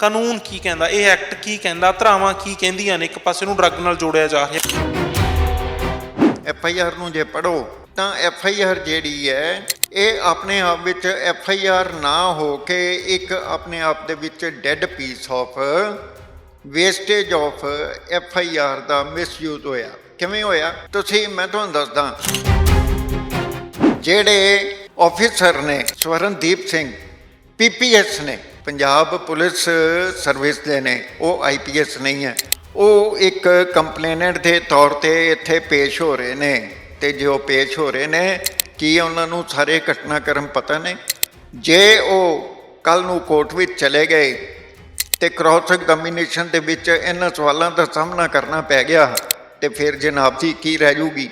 ਕਾਨੂੰਨ ਕੀ ਕਹਿੰਦਾ, ਇਹ ਐਕਟ ਕੀ ਕਹਿੰਦਾ, ਧਰਾਵਾਂ ਕੀ ਕਹਿੰਦੀਆਂ ਨੇ, ਇੱਕ ਪਾਸੇ ਨੂੰ ਡਰੱਗ ਨਾਲ ਜੋੜਿਆ ਜਾ ਰਿਹਾ। ਐਫ ਆਈ ਆਰ ਨੂੰ ਜੇ ਪੜੋ ਤਾਂ ਐਫ ਆਈ ਆਰ ਜਿਹੜੀ ਹੈ, ਇਹ ਆਪਣੇ ਆਪ ਵਿੱਚ ਐਫ ਆਈ ਆਰ ਨਾ ਹੋ ਕੇ ਇੱਕ ਆਪਣੇ ਆਪ ਦੇ ਵਿੱਚ dead piece of wastage of F I R the misuse ਹੋਇਆ। ਕਿਵੇਂ ਹੋਇਆ? ਤੁਸੀਂ, ਮੈਂ ਤੁਹਾਨੂੰ ਦੱਸਦਾ। ਜਿਹੜੇ ਆਫੀਸਰ ਨੇ, ਸਵਰਨਦੀਪ ਸਿੰਘ ਪੀਪੀਐਸ ਨੇ ਪੰਜਾਬ ਪੁਲਿਸ ਸਰਵਿਸ ਦੇ ਨੇ, ਉਹ ਆਈਪੀਐਸ ਨਹੀਂ ਹੈ। ਉਹ ਇੱਕ ਕੰਪਲੇਨੈਂਟ ਦੇ ਤੌਰ ਤੇ ਇੱਥੇ ਪੇਸ਼ ਹੋ ਰਹੇ ਨੇ ਤੇ ਜੋ ਪੇਸ਼ ਹੋ ਰਹੇ ਨੇ, ਕੀ ਉਹਨਾਂ ਨੂੰ ਸਾਰੇ ਘਟਨਾਕ੍ਰਮ ਪਤਾ ਨੇ? ਜੇ ਉਹ ਕੱਲ ਨੂੰ ਕੋਰਟ ਵਿੱਚ ਚਲੇ ਗਏ ਤੇ ਕ੍ਰਾਸ ਐਗਜ਼ਾਮੀਨੇਸ਼ਨ ਦੇ ਵਿੱਚ ਇਹਨਾਂ ਸਵਾਲਾਂ ਦਾ ਸਾਹਮਣਾ ਕਰਨਾ ਪੈ ਗਿਆ ਤੇ ਫਿਰ ਜਨਾਬ ਜੀ ਕੀ ਰਹਿ ਜੂਗੀ?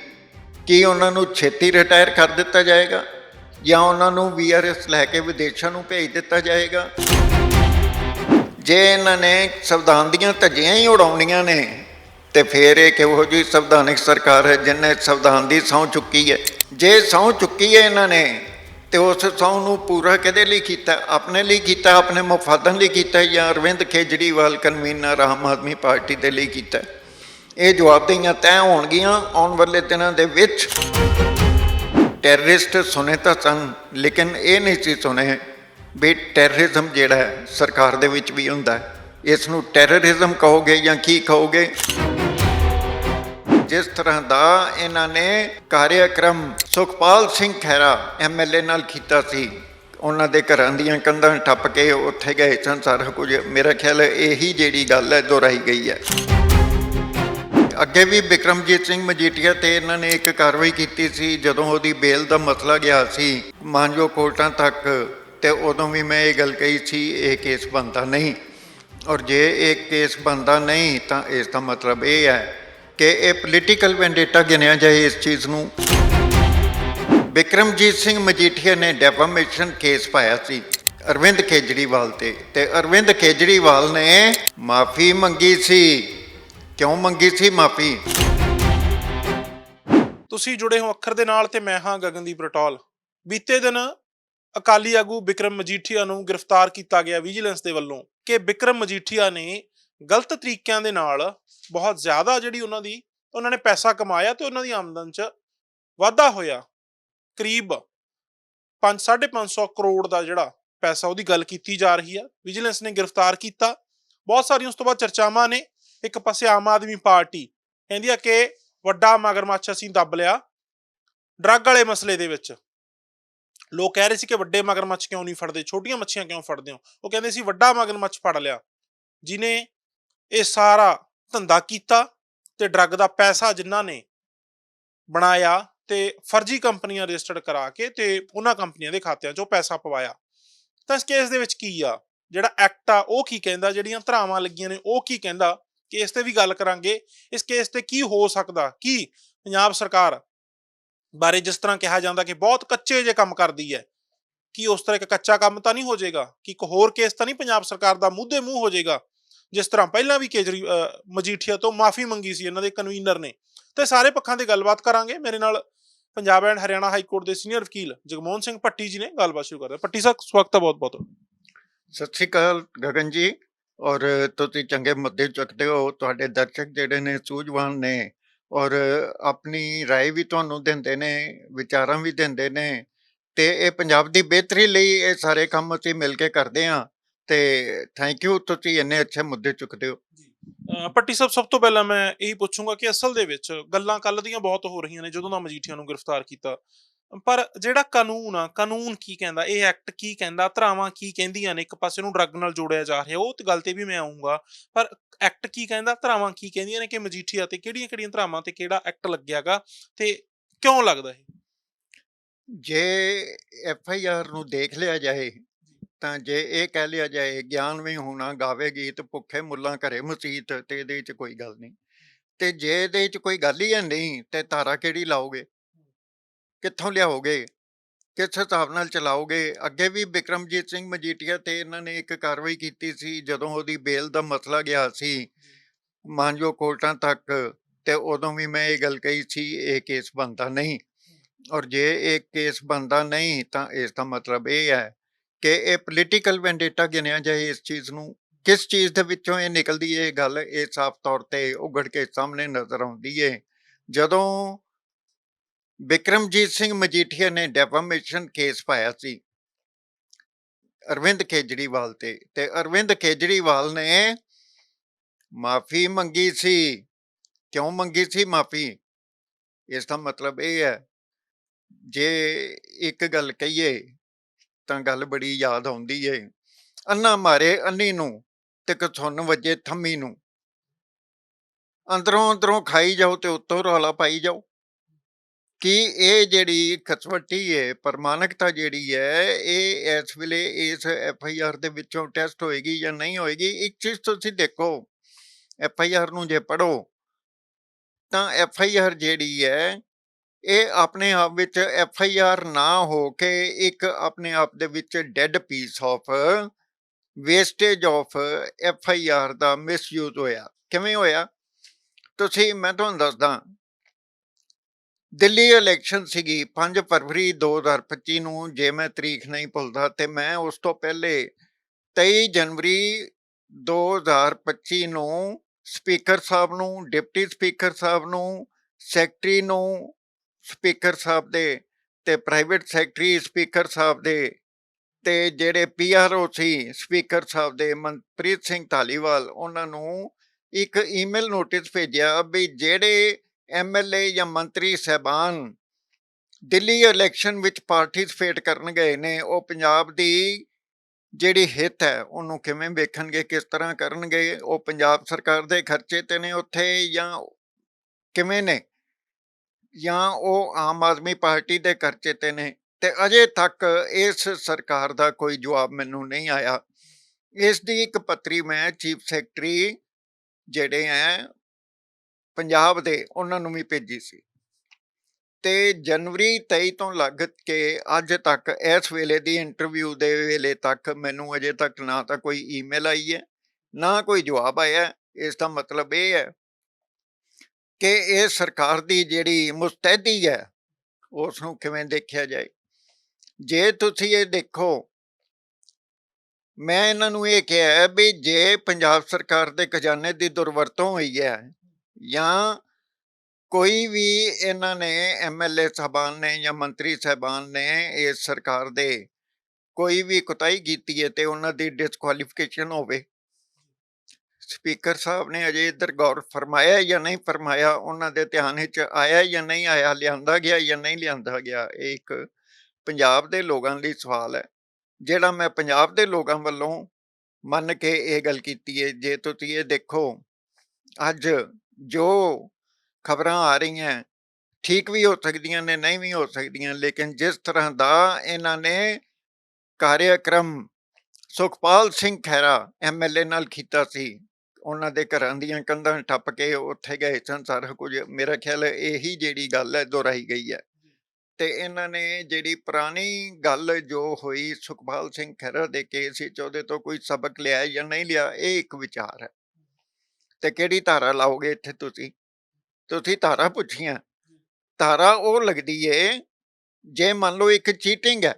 ਕੀ ਉਹਨਾਂ ਨੂੰ ਛੇਤੀ ਰਿਟਾਇਰ ਕਰ ਦਿੱਤਾ ਜਾਏਗਾ ਜਾਂ ਉਹਨਾਂ ਨੂੰ ਵੀਆਰਐਸ ਲੈ ਕੇ ਵਿਦੇਸ਼ਾਂ ਨੂੰ ਭੇਜ ਦਿੱਤਾ ਜਾਏਗਾ? ਜੇ ਇਹਨਾਂ ਨੇ ਸੰਵਿਧਾਨ ਦੀਆਂ ਧੱਜੀਆਂ ਹੀ ਉਡਾਉਣੀਆਂ ਨੇ, ਤੇ ਫਿਰ ਇਹ ਕਿਹੋ ਜਿਹੀ ਸੰਵਿਧਾਨਿਕ ਸਰਕਾਰ ਹੈ ਜਿਨੇ ਸੰਵਿਧਾਨ ਦੀ ਸਹੁੰ ਚੁੱਕੀ ਹੈ? ਜੇ ਸਹੁੰ ਚੁੱਕੀ ਹੈ ਇਹਨਾਂ ਨੇ, ਤੇ ਉਸ ਸਹੁੰ ਨੂੰ ਪੂਰਾ ਕਿਹਦੇ ਲਈ ਕੀਤਾ? ਆਪਣੇ ਲਈ ਕੀਤਾ, ਆਪਣੇ ਮਫਾਦਾਂ ਲਈ ਕੀਤਾ ਜਾਂ ਅਰਵਿੰਦ ਕੇਜਰੀਵਾਲ ਕਨਵੀਨਰ ਆਮ ਆਦਮੀ ਪਾਰਟੀ ਦੇ ਲਈ ਕੀਤਾ? ਇਹ ਜਵਾਬਦੇਹੀਆਂ ਤੈਅ ਹੋਣਗੀਆਂ ਆਉਣ ਵਾਲੇ ਦਿਨਾਂ ਦੇ ਵਿੱਚ। ਟੈਰਰਿਸਟ ਸੁਨੇ ਤਾਂ ਸਨ, ਲੇਕਿਨ ਇਹ ਨਹੀਂ ਸੀ ਸੁਨੇ ਵੀ ਟੈਰਰਿਜ਼ਮ ਜਿਹੜਾ ਹੈ, ਸਰਕਾਰ ਦੇ ਵਿੱਚ ਵੀ ਹੁੰਦਾ ਹੈ। ਇਸ ਨੂੰ ਟੈਰਰਿਜ਼ਮ ਕਹੋਗੇ ਜਾਂ ਕੀ ਕਹੋਗੇ? ਜਿਸ ਤਰ੍ਹਾਂ ਦਾ ਇਹਨਾਂ ਨੇ ਕਾਰਿਆਕ੍ਰਮ ਸੁਖਪਾਲ ਸਿੰਘ ਖਹਿਰਾ ਐਮਐਲਏ ਨਾਲ ਕੀਤਾ ਸੀ, ਉਹਨਾਂ ਦੇ ਘਰਾਂ ਦੀਆਂ ਕੰਧਾਂ ਟੱਪ ਕੇ ਉੱਥੇ ਗਏ ਸਨ। ਸਾਰਾ ਕੁਝ ਮੇਰਾ ਖਿਆਲ ਇਹੀ ਜਿਹੜੀ ਗੱਲ ਹੈ, ਦੁਹਰਾਈ ਗਈ ਹੈ। ਅੱਗੇ ਵੀ ਬਿਕਰਮਜੀਤ ਸਿੰਘ ਮਜੀਠੀਆ ਤੇ ਇਹਨਾਂ ਨੇ ਇੱਕ ਕਾਰਵਾਈ ਕੀਤੀ ਸੀ, ਜਦੋਂ ਉਹਦੀ ਬੇਲ ਦਾ ਮਸਲਾ ਗਿਆ ਸੀ ਮਾਨਜੋ ਕੋਰਟਾਂ ਤੱਕ ਤੇ ਉਦੋਂ ਵੀ ਮੈਂ ਇਹ ਗੱਲ ਕਹੀ ਸੀ, ਇਹ ਕੇਸ ਬਣਦਾ ਨਹੀਂ। ਔਰ ਜੇ ਇਹ ਕੇਸ ਬਣਦਾ ਨਹੀਂ, ਤਾਂ ਇਸ ਦਾ ਮਤਲਬ ਇਹ ਹੈ ਕਿ ਇਹ ਪੋਲੀਟੀਕਲ ਵੈਂਡੇਟਾ ਗਿਣਿਆ ਜਾਏ ਇਸ ਚੀਜ਼ ਨੂੰ। ਬਿਕਰਮਜੀਤ ਸਿੰਘ ਮਜੀਠੀਆ ਨੇ ਡੈਫਾਮੇਸ਼ਨ ਕੇਸ ਪਾਇਆ ਸੀ ਅਰਵਿੰਦ ਕੇਜਰੀਵਾਲ ਤੇ। ਤੇ ਅਰਵਿੰਦ ਕੇਜਰੀਵਾਲ ਨੇ ਮਾਫੀ ਮੰਗੀ ਸੀ। ਕਿਉਂ ਮੰਗੀ ਸੀ ਮਾਫੀ? ਤੁਸੀਂ ਜੁੜੇ ਹੋ ਅੱਖਰ ਦੇ ਨਾਲ ਤੇ ਮੈਂ ਹਾਂ ਗਗਨਦੀਪ ਰਟੌਲ। ਬੀਤੇ ਦਿਨ ਅਕਾਲੀ ਆਗੂ ਵਿਕਰਮ ਮਜੀਠੀਆ ਨੂੰ ਗ੍ਰਿਫਤਾਰ ਕੀਤਾ ਗਿਆ ਵਿਜੀਲੈਂਸ ਦੇ ਵੱਲੋਂ ਕਿ ਵਿਕਰਮ ਮਜੀਠੀਆ ਨੇ ਗਲਤ ਤਰੀਕਿਆਂ ਦੇ ਨਾਲ ਬਹੁਤ ਜ਼ਿਆਦਾ ਜਿਹੜੀ ਉਹਨਾਂ ਦੀ, ਉਹਨਾਂ ਨੇ ਪੈਸਾ ਕਮਾਇਆ ਤੇ ਉਹਨਾਂ ਦੀ ਆਮਦਨ 'ਚ ਵਾਧਾ ਹੋਇਆ। ਕਰੀਬ 5 550 ਕਰੋੜ ਦਾ ਜਿਹੜਾ ਪੈਸਾ ਉਹਦੀ ਗੱਲ ਕੀਤੀ ਜਾ ਰਹੀ ਆ। ਵਿਜੀਲੈਂਸ ਨੇ ਗ੍ਰਿਫਤਾਰ ਕੀਤਾ। ਬਹੁਤ ਸਾਰੀਆਂ ਉਸ ਤੋਂ ਬਾਅਦ ਚਰਚਾਵਾਂ ਨੇ। ਇੱਕ ਪਾਸੇ ਆਮ ਆਦਮੀ ਪਾਰਟੀ ਕਹਿੰਦੀ ਆ ਕਿ ਵੱਡਾ ਮਗਰਮੱਛ ਅਸੀਂ ਦੱਬ ਲਿਆ। ਡਰੱਗ ਵਾਲੇ ਮਸਲੇ ਦੇ ਵਿੱਚ ਲੋਕ ਕਹਿ ਰਹੇ ਸੀ ਕਿ ਵੱਡੇ ਮਗਰਮੱਛ ਕਿਉਂ ਨਹੀਂ ਫੜਦੇ, ਛੋਟੀਆਂ ਮੱਛੀਆਂ ਕਿਉਂ ਫੜਦੇ ਹੋ? ਉਹ ਕਹਿੰਦੇ ਸੀ, ਵੱਡਾ ਮਗਰਮੱਛ ਫੜ ਲਿਆ ਜਿਨੇ ਇਹ ਸਾਰਾ ਧੰਦਾ ਕੀਤਾ ਤੇ ਡਰੱਗ ਦਾ ਪੈਸਾ ਜਿਨ੍ਹਾਂ ਨੇ ਬਣਾਇਆ ਤੇ ਫਰਜ਼ੀ ਕੰਪਨੀਆਂ ਰਜਿਸਟਰਡ ਕਰਾ ਕੇ ਤੇ ਉਹਨਾਂ ਕੰਪਨੀਆਂ ਦੇ ਖਾਤਿਆਂ 'ਚੋਂ ਪੈਸਾ ਪਵਾਇਆ। ਤਾਂ ਇਸ ਕੇਸ ਦੇ ਵਿੱਚ ਕੀ ਆ? ਜਿਹੜਾ ਐਕਟ ਆ, ਉਹ ਕੀ ਕਹਿੰਦਾ? ਜਿਹੜੀਆਂ ਧਰਾਵਾਂ ਲੱਗੀਆਂ ਨੇ, ਉਹ ਕੀ ਕਹਿੰਦਾ? ਕੇਸ ਤੇ ਵੀ ਗੱਲ ਕਰਾਂਗੇ। ਇਸ ਕੇਸ ਤੇ ਕੀ ਹੋ ਸਕਦਾ? ਕੀ ਪੰਜਾਬ ਸਰਕਾਰ ਬਾਰੇ ਜਿਸ ਤਰ੍ਹਾਂ ਕਿਹਾ ਜਾਂਦਾ ਕਿ ਬਹੁਤ ਕੱਚੇ ਜੇ ਕੰਮ ਕਰਦੀ ਹੈ, ਕੀ ਉਸ ਤਰ੍ਹਾਂ ਇੱਕ ਕੱਚਾ ਕੰਮ ਤਾਂ ਨਹੀਂ ਹੋ ਜਾਏਗਾ? ਕਿ ਇੱਕ ਹੋਰ ਕੇਸ ਤਾਂ ਨਹੀਂ ਪੰਜਾਬ ਸਰਕਾਰ ਦਾ ਮੂਧੇ ਮੂੰਹ ਹੋ ਜਾਏਗਾ? ਜਿਸ ਤਰ੍ਹਾਂ ਪਹਿਲਾਂ ਵੀ ਕੇਜਰੀ ਮਜੀਠੀਆ ਤੋਂ ਮਾਫੀ ਮੰਗੀ ਸੀ ਇਹਨਾਂ ਦੇ ਕਨਵੀਨਰ ਨੇ। ਤੇ ਸਾਰੇ ਪੱਖਾਂ ਦੀ ਗੱਲਬਾਤ ਕਰਾਂਗੇ। ਮੇਰੇ ਨਾਲ Punjab and Haryana High Court ਦੇ ਸੀਨੀਅਰ ਵਕੀਲ ਜਗਮੋਹਨ ਸਿੰਘ ਭੱਟੀ ਜੀ ਨੇ ਗੱਲਬਾਤ ਸ਼ੁਰੂ ਕਰਦੇ ਹਾਂ। ਭੱਟੀ ਸਾਹਿਬ, ਸਵਾਗਤ ਹੈ ਬਹੁਤ ਬਹੁਤ ਸਤਿ ਸ਼੍ਰੀ ਅਕਾਲ ਗਗਨ ਜੀ। ਔਰ ਤੁਸੀਂ ਚੰਗੇ ਮੁੱਦੇ ਚੁੱਕਦੇ ਹੋ। ਤੁਹਾਡੇ ਦਰਸ਼ਕ ਜਿਹੜੇ ਨੇ ਸੂਝਵਾਨ ਨੇ ਔਰ ਆਪਣੀ رائے ਵੀ ਤੁਹਾਨੂੰ ਦਿੰਦੇ ਨੇ ਵਿਚਾਰਾਂ ਵੀ ਦਿੰਦੇ ਨੇ ਤੇ ਇਹ ਪੰਜਾਬ ਦੀ ਬਿਹਤਰੀ ਲਈ ਇਹ ਸਾਰੇ ਕੰਮ ਅਸੀਂ ਮਿਲ ਕੇ ਕਰਦੇ ਹਾਂ ਤੇ ਥੈਂਕ ਯੂ ਤੁਸੀਂ ਇੰਨੇ ਅੱਛੇ ਮੁੱਦੇ ਚੁੱਕਦੇ ਹੋ ਅਹ ਭੱਟੀ ਸਾਹਿਬ ਸਭ ਤੋਂ ਪਹਿਲਾਂ ਮੈਂ ਇਹੀ ਪੁੱਛੂੰਗਾ ਕਿ ਅਸਲ ਦੇ ਵਿੱਚ ਗੱਲਾਂ ਕੱਲ ਦੀਆਂ ਬਹੁਤ ਹੋ ਰਹੀਆਂ ਨੇ ਜਦੋਂ ਦਾ ਮਜੀਠੀਆ ਨੂੰ ਗ੍ਰਿਫਤਾਰ ਕੀਤਾ ਪਰ ਜਿਹੜਾ ਕਾਨੂੰਨ ਆ ਕਾਨੂੰਨ ਕੀ ਕਹਿੰਦਾ ਇਹ ਐਕਟ ਕੀ ਕਹਿੰਦਾ ਧਰਾਵਾਂ ਕੀ ਕਹਿੰਦੀਆਂ ਨੇ ਇੱਕ ਪਾਸੇ ਨੂੰ ਡਰੱਗ ਨਾਲ ਜੋੜਿਆ ਜਾ ਰਿਹਾ ਉਹ ਤੇ ਗੱਲ ਤੇ ਵੀ ਮੈਂ ਆਉਂਗਾ ਪਰ ਐਕਟ ਕੀ ਕਹਿੰਦਾ, ਧਰਾਵਾਂ ਕੀ ਕਹਿੰਦੀਆਂ ਨੇ ਕਿ ਮਜੀਠੀਆ ਤੇ ਕਿਹੜੀਆਂ ਕਿਹੜੀਆਂ ਧਰਾਵਾਂ ਤੇ ਕਿਹੜਾ ਐਕਟ ਲੱਗਿਆਗਾ ਤੇ ਕਿਉਂ ਲੱਗਦਾ ਇਹ? ਜੇ ਐਫ ਆਈ ਆਰ ਨੂੰ ਦੇਖ ਲਿਆ ਜਾਏ, ਤਾਂ ਜੇ ਇਹ ਕਹਿ ਲਿਆ ਜਾਏ, ਗਿਆਨ ਵੀ ਹੋਣਾ ਗਾਵੇ ਗੀਤ, ਭੁੱਖੇ ਮੁੱਲਾਂ ਘਰੇ ਮਸੀਤ, ਤੇ ਇਹਦੇ 'ਚ ਕੋਈ ਗੱਲ ਨਹੀਂ। ਤੇ ਜੇ ਇਹਦੇ 'ਚ ਕੋਈ ਗੱਲ ਹੀ ਹੈ ਨਹੀਂ, ਤੇ ਧਾਰਾ ਕਿਹੜੀ ਲਾਓਗੇ? ਕਿੱਥੋਂ ਲਿਆਓਗੇ? ਕਿਸ ਹਿਸਾਬ ਨਾਲ ਚਲਾਓਗੇ? ਅੱਗੇ ਵੀ ਬਿਕਰਮਜੀਤ ਸਿੰਘ ਮਜੀਠੀਆ ਤੇ ਇਹਨਾਂ ਨੇ ਇੱਕ ਕਾਰਵਾਈ ਕੀਤੀ ਸੀ ਜਦੋਂ ਉਹਦੀ ਬੇਲ ਦਾ ਮਸਲਾ ਗਿਆ ਸੀ ਮਾਨਜੋ ਕੋਰਟਾਂ ਤੱਕ ਤੇ ਉਦੋਂ ਵੀ ਮੈਂ ਇਹ ਗੱਲ ਕਹੀ ਸੀ ਇਹ ਕੇਸ ਬਣਦਾ ਨਹੀਂ। ਔਰ ਜੇ ਇਹ ਕੇਸ ਬਣਦਾ ਨਹੀਂ ਤਾਂ ਇਸ ਦਾ ਮਤਲਬ ਇਹ ਹੈ ਕਿ ਇਹ ਪੋਲੀਟੀਕਲ ਵੈਂਡੇਟਾ ਗਿਣਿਆ ਜਾਏ ਇਸ ਚੀਜ਼ ਨੂੰ। ਕਿਸ ਚੀਜ਼ ਦੇ ਵਿੱਚੋਂ ਇਹ ਨਿਕਲਦੀ ਹੈ ਇਹ ਗੱਲ ਇਹ ਸਾਫ਼ ਤੌਰ ਤੇ ਉਗੜ ਕੇ ਸਾਹਮਣੇ ਨਜ਼ਰ ਆਉਂਦੀ ਹੈ ਜਦੋਂ ਬਿਕਰਮਜੀਤ ਸਿੰਘ ਮਜੀਠੀਆ ਨੇ ਡੈਫਾਮੇਸ਼ਨ ਕੇਸ ਪਾਇਆ ਸੀ। ਅਰਵਿੰਦ ਕੇਜਰੀਵਾਲ ਤੇ ਤੇ ਅਰਵਿੰਦ ਕੇਜਰੀਵਾਲ ਨੇ ਮਾਫੀ ਮੰਗੀ ਸੀ। ਕਿਉਂ ਮੰਗੀ ਸੀ ਮਾਫੀ? ਇਸ ਦਾ ਮਤਲਬ ਇਹ ਹੈ, ਜੇ ਇੱਕ ਗੱਲ ਕਹੀਏ ਤਾਂ ਗੱਲ ਬੜੀ ਯਾਦ ਆਉਂਦੀ ਏ। ਅੰਨਾ ਮਾਰੇ ਅੰਨੀ ਨੂੰ ਤੇ ਕਥੁੰਨ ਵੱਜੇ ਥੰਮੀ ਨੂੰ। ਅੰਦਰੋਂ ਅੰਦਰੋਂ ਖਾਈ ਜਾਓ ਤੇ ਉੱਤੋਂ ਰੌਲਾ ਪਾਈ ਜਾਓ। ਕਿ ਇਹ ਜਿਹੜੀ ਖਸਵੱਟੀ ਹੈ ਪ੍ਰਮਾਣਿਕਤਾ ਜਿਹੜੀ ਹੈ ਇਹ ਇਸ ਵੇਲੇ ਇਸ ਐਫ ਆਈ ਆਰ ਦੇ ਵਿੱਚੋਂ ਟੈਸਟ ਹੋਏਗੀ ਜਾਂ ਨਹੀਂ ਹੋਏਗੀ, ਇੱਕ ਚੀਜ਼ ਤੁਸੀਂ ਦੇਖੋ, ਐਫ ਆਈ ਆਰ ਨੂੰ ਜੇ ਪੜੋ ਤਾਂ ਐਫ ਆਈ ਆਰ ਜਿਹੜੀ ਹੈ ਇਹ ਆਪਣੇ ਆਪ ਵਿੱਚ ਐਫ ਆਈ ਆਰ ਨਾ ਹੋ ਕੇ ਇੱਕ ਆਪਣੇ ਆਪ ਦੇ ਵਿੱਚ dead piece of wastage of F I R the misuse ਹੋਇਆ। ਕਿਵੇਂ ਹੋਇਆ? ਤੁਸੀਂ, ਮੈਂ ਤੁਹਾਨੂੰ ਦੱਸਦਾ ਦਿੱਲੀ ਇਲੈਕਸ਼ਨ ਸੀਗੀ 5 ਫਰਵਰੀ 2025 ਨੂੰ, ਜੇ ਮੈਂ ਤਰੀਕ ਨਹੀਂ ਭੁੱਲਦਾ ਤੇ ਮੈਂ ਉਸ ਤੋਂ ਪਹਿਲੇ 23 ਜਨਵਰੀ 2025 ਨੂੰ ਸਪੀਕਰ ਸਾਹਿਬ ਨੂੰ, ਡਿਪਟੀ ਸਪੀਕਰ ਸਾਹਿਬ ਨੂੰ, ਸੈਕਟਰੀ ਨੂੰ ਸਪੀਕਰ ਸਾਹਿਬ ਦੇ ਤੇ ਪ੍ਰਾਈਵੇਟ ਸੈਕਟਰੀ ਸਪੀਕਰ ਸਾਹਿਬ ਦੇ ਤੇ ਜਿਹੜੇ ਪੀਆਰਓ ਸੀ ਸਪੀਕਰ ਸਾਹਿਬ ਦੇ, ਮਨਪ੍ਰੀਤ ਸਿੰਘ ਧਾਲੀਵਾਲ, ਉਹਨਾਂ ਨੂੰ ਇੱਕ ਈਮੇਲ ਨੋਟਿਸ ਭੇਜਿਆ ਵੀ ਜਿਹੜੇ ਐਮਐਲਏ ਜਾਂ ਮੰਤਰੀ ਸਹਿਬਾਨ ਦਿੱਲੀ ਇਲੈਕਸ਼ਨ ਵਿੱਚ ਪਾਰਟਿਸਿਪੇਟ ਕਰਨ ਗਏ ਨੇ, ਉਹ ਪੰਜਾਬ ਦੀ ਜਿਹੜੀ ਹਿੱਤ ਹੈ, ਉਹਨੂੰ ਕਿਵੇਂ ਵੇਖਣਗੇ, ਕਿਸ ਤਰ੍ਹਾਂ ਕਰਨਗੇ, ਉਹ ਪੰਜਾਬ ਸਰਕਾਰ ਦੇ ਖਰਚੇ ਤੇ ਨੇ ਉੱਥੇ ਜਾਂ ਕਿਵੇਂ ਨੇ? ਜਾਂ ਉਹ ਆਮ ਆਦਮੀ ਪਾਰਟੀ ਦੇ ਖਰਚੇ ਤੇ ਨੇ? ਤੇ ਅਜੇ ਤੱਕ ਇਸ ਸਰਕਾਰ ਦਾ ਕੋਈ ਜਵਾਬ ਮੈਨੂੰ ਨਹੀਂ ਆਇਆ। ਇਸ ਦੀ ਇੱਕ ਪੱਤਰੀ ਮੈਂ ਚੀਫ ਸੈਕਟਰੀ ਜਿਹੜੇ ਹੈ ਪੰਜਾਬ ਦੇ ਉਹਨਾਂ ਨੂੰ ਵੀ ਭੇਜੀ ਸੀ। ਤੇ ਜਨਵਰੀ 23 ਤੋਂ ਲੱਗ ਕੇ ਅੱਜ ਤੱਕ ਇਸ ਵੇਲੇ ਦੀ ਇੰਟਰਵਿਊ ਦੇ ਵੇਲੇ ਤੱਕ ਮੈਨੂੰ ਅਜੇ ਤੱਕ ਨਾ ਤਾਂ ਕੋਈ ਈਮੇਲ ਆਈ ਹੈ, ਨਾ ਕੋਈ ਜਵਾਬ ਆਇਆ। ਇਸ ਦਾ ਮਤਲਬ ਇਹ ਹੈ ਕਿ ਇਹ ਸਰਕਾਰ ਦੀ ਜਿਹੜੀ ਮੁਸਤੈਦੀ ਹੈ ਉਸ ਨੂੰ ਕਿਵੇਂ ਦੇਖਿਆ ਜਾਏ? ਜੇ ਤੁਸੀਂ ਇਹ ਦੇਖੋ, ਮੈਂ ਇਹਨਾਂ ਨੂੰ ਇਹ ਕਿਹਾ ਵੀ ਜੇ ਪੰਜਾਬ ਸਰਕਾਰ ਦੇ ਖਜ਼ਾਨੇ ਦੀ ਦੁਰਵਰਤੋਂ ਹੋਈ ਹੈ ਜਾਂ ਕੋਈ ਵੀ ਇਹਨਾਂ ਨੇ ਐਮਐਲਏ ਸਾਹਿਬਾਨ ਨੇ ਜਾਂ ਮੰਤਰੀ ਸਾਹਿਬਾਨ ਨੇ ਇਸ ਸਰਕਾਰ ਦੇ ਕੋਈ ਵੀ ਕੁਤਾਈ ਕੀਤੀ ਹੈ ਤੇ ਉਹਨਾਂ ਦੀ ਡਿਸਕੁਆਲੀਫਿਕੇਸ਼ਨ ਹੋਵੇ। ਸਪੀਕਰ ਸਾਹਿਬ ਨੇ ਅਜੇ ਇੱਧਰ ਗੌਰ ਫਰਮਾਇਆ ਜਾਂ ਨਹੀਂ ਫਰਮਾਇਆ, ਉਹਨਾਂ ਦੇ ਧਿਆਨ ਵਿੱਚ ਆਇਆ ਜਾਂ ਨਹੀਂ ਆਇਆ, ਲਿਆਂਦਾ ਗਿਆ ਜਾਂ ਨਹੀਂ ਲਿਆਂਦਾ ਗਿਆ, ਇਹ ਇੱਕ ਪੰਜਾਬ ਦੇ ਲੋਕਾਂ ਲਈ ਸਵਾਲ ਹੈ। ਜਿਹੜਾ ਮੈਂ ਪੰਜਾਬ ਦੇ ਲੋਕਾਂ ਵੱਲੋਂ ਮੰਨ ਕੇ ਇਹ ਗੱਲ ਕੀਤੀ ਹੈ, ਜੇ ਤੁਸੀਂ ਇਹ ਦੇਖੋ, ਅੱਜ ਜੋ ਖਬਰਾਂ ਆ ਰਹੀਆਂ, ਠੀਕ ਵੀ ਹੋ ਸਕਦੀਆਂ ਨੇ, ਨਹੀਂ ਵੀ ਹੋ ਸਕਦੀਆਂ, ਲੇਕਿਨ ਜਿਸ ਤਰ੍ਹਾਂ ਦਾ ਇਹਨਾਂ ਨੇ ਕਾਰਿਆਕ੍ਰਮ ਸੁਖਪਾਲ ਸਿੰਘ ਖਹਿਰਾ ਐਮਐਲਏ ਨਾਲ ਕੀਤਾ ਸੀ, ਉਹਨਾਂ ਦੇ ਘਰਾਂ ਦੀਆਂ ਕੰਧਾਂ ਟੱਪ ਕੇ ਉੱਥੇ ਗਏ ਸਨ ਸਾਰਾ ਕੁਝ, ਮੇਰਾ ਖਿਆਲ ਇਹੀ ਜਿਹੜੀ ਗੱਲ ਹੈ ਦੁਹਰਾਈ ਗਈ ਹੈ। ਤੇ ਇਹਨਾਂ ਨੇ ਜਿਹੜੀ ਪੁਰਾਣੀ ਗੱਲ ਜੋ ਹੋਈ ਸੁਖਪਾਲ ਸਿੰਘ ਖਹਿਰਾ ਦੇ ਕੇਸ ਵਿੱਚ, ਉਹਦੇ ਤੋਂ ਕੋਈ ਸਬਕ ਲਿਆ ਜਾਂ ਨਹੀਂ ਲਿਆ, ਇਹ ਇੱਕ ਵਿਚਾਰ ਹੈ। ਤੇ ਕਿਹੜੀ ਧਾਰਾ ਲਾਓਗੇ ਇੱਥੇ ਤੁਸੀਂ? ਤੁਸੀਂ ਧਾਰਾ ਪੁੱਛੀਆਂ। ਧਾਰਾ ਉਹ ਲੱਗਦੀ ਏ, ਜੇ ਮੰਨ ਲਓ ਇੱਕ ਚੀਟਿੰਗ ਹੈ,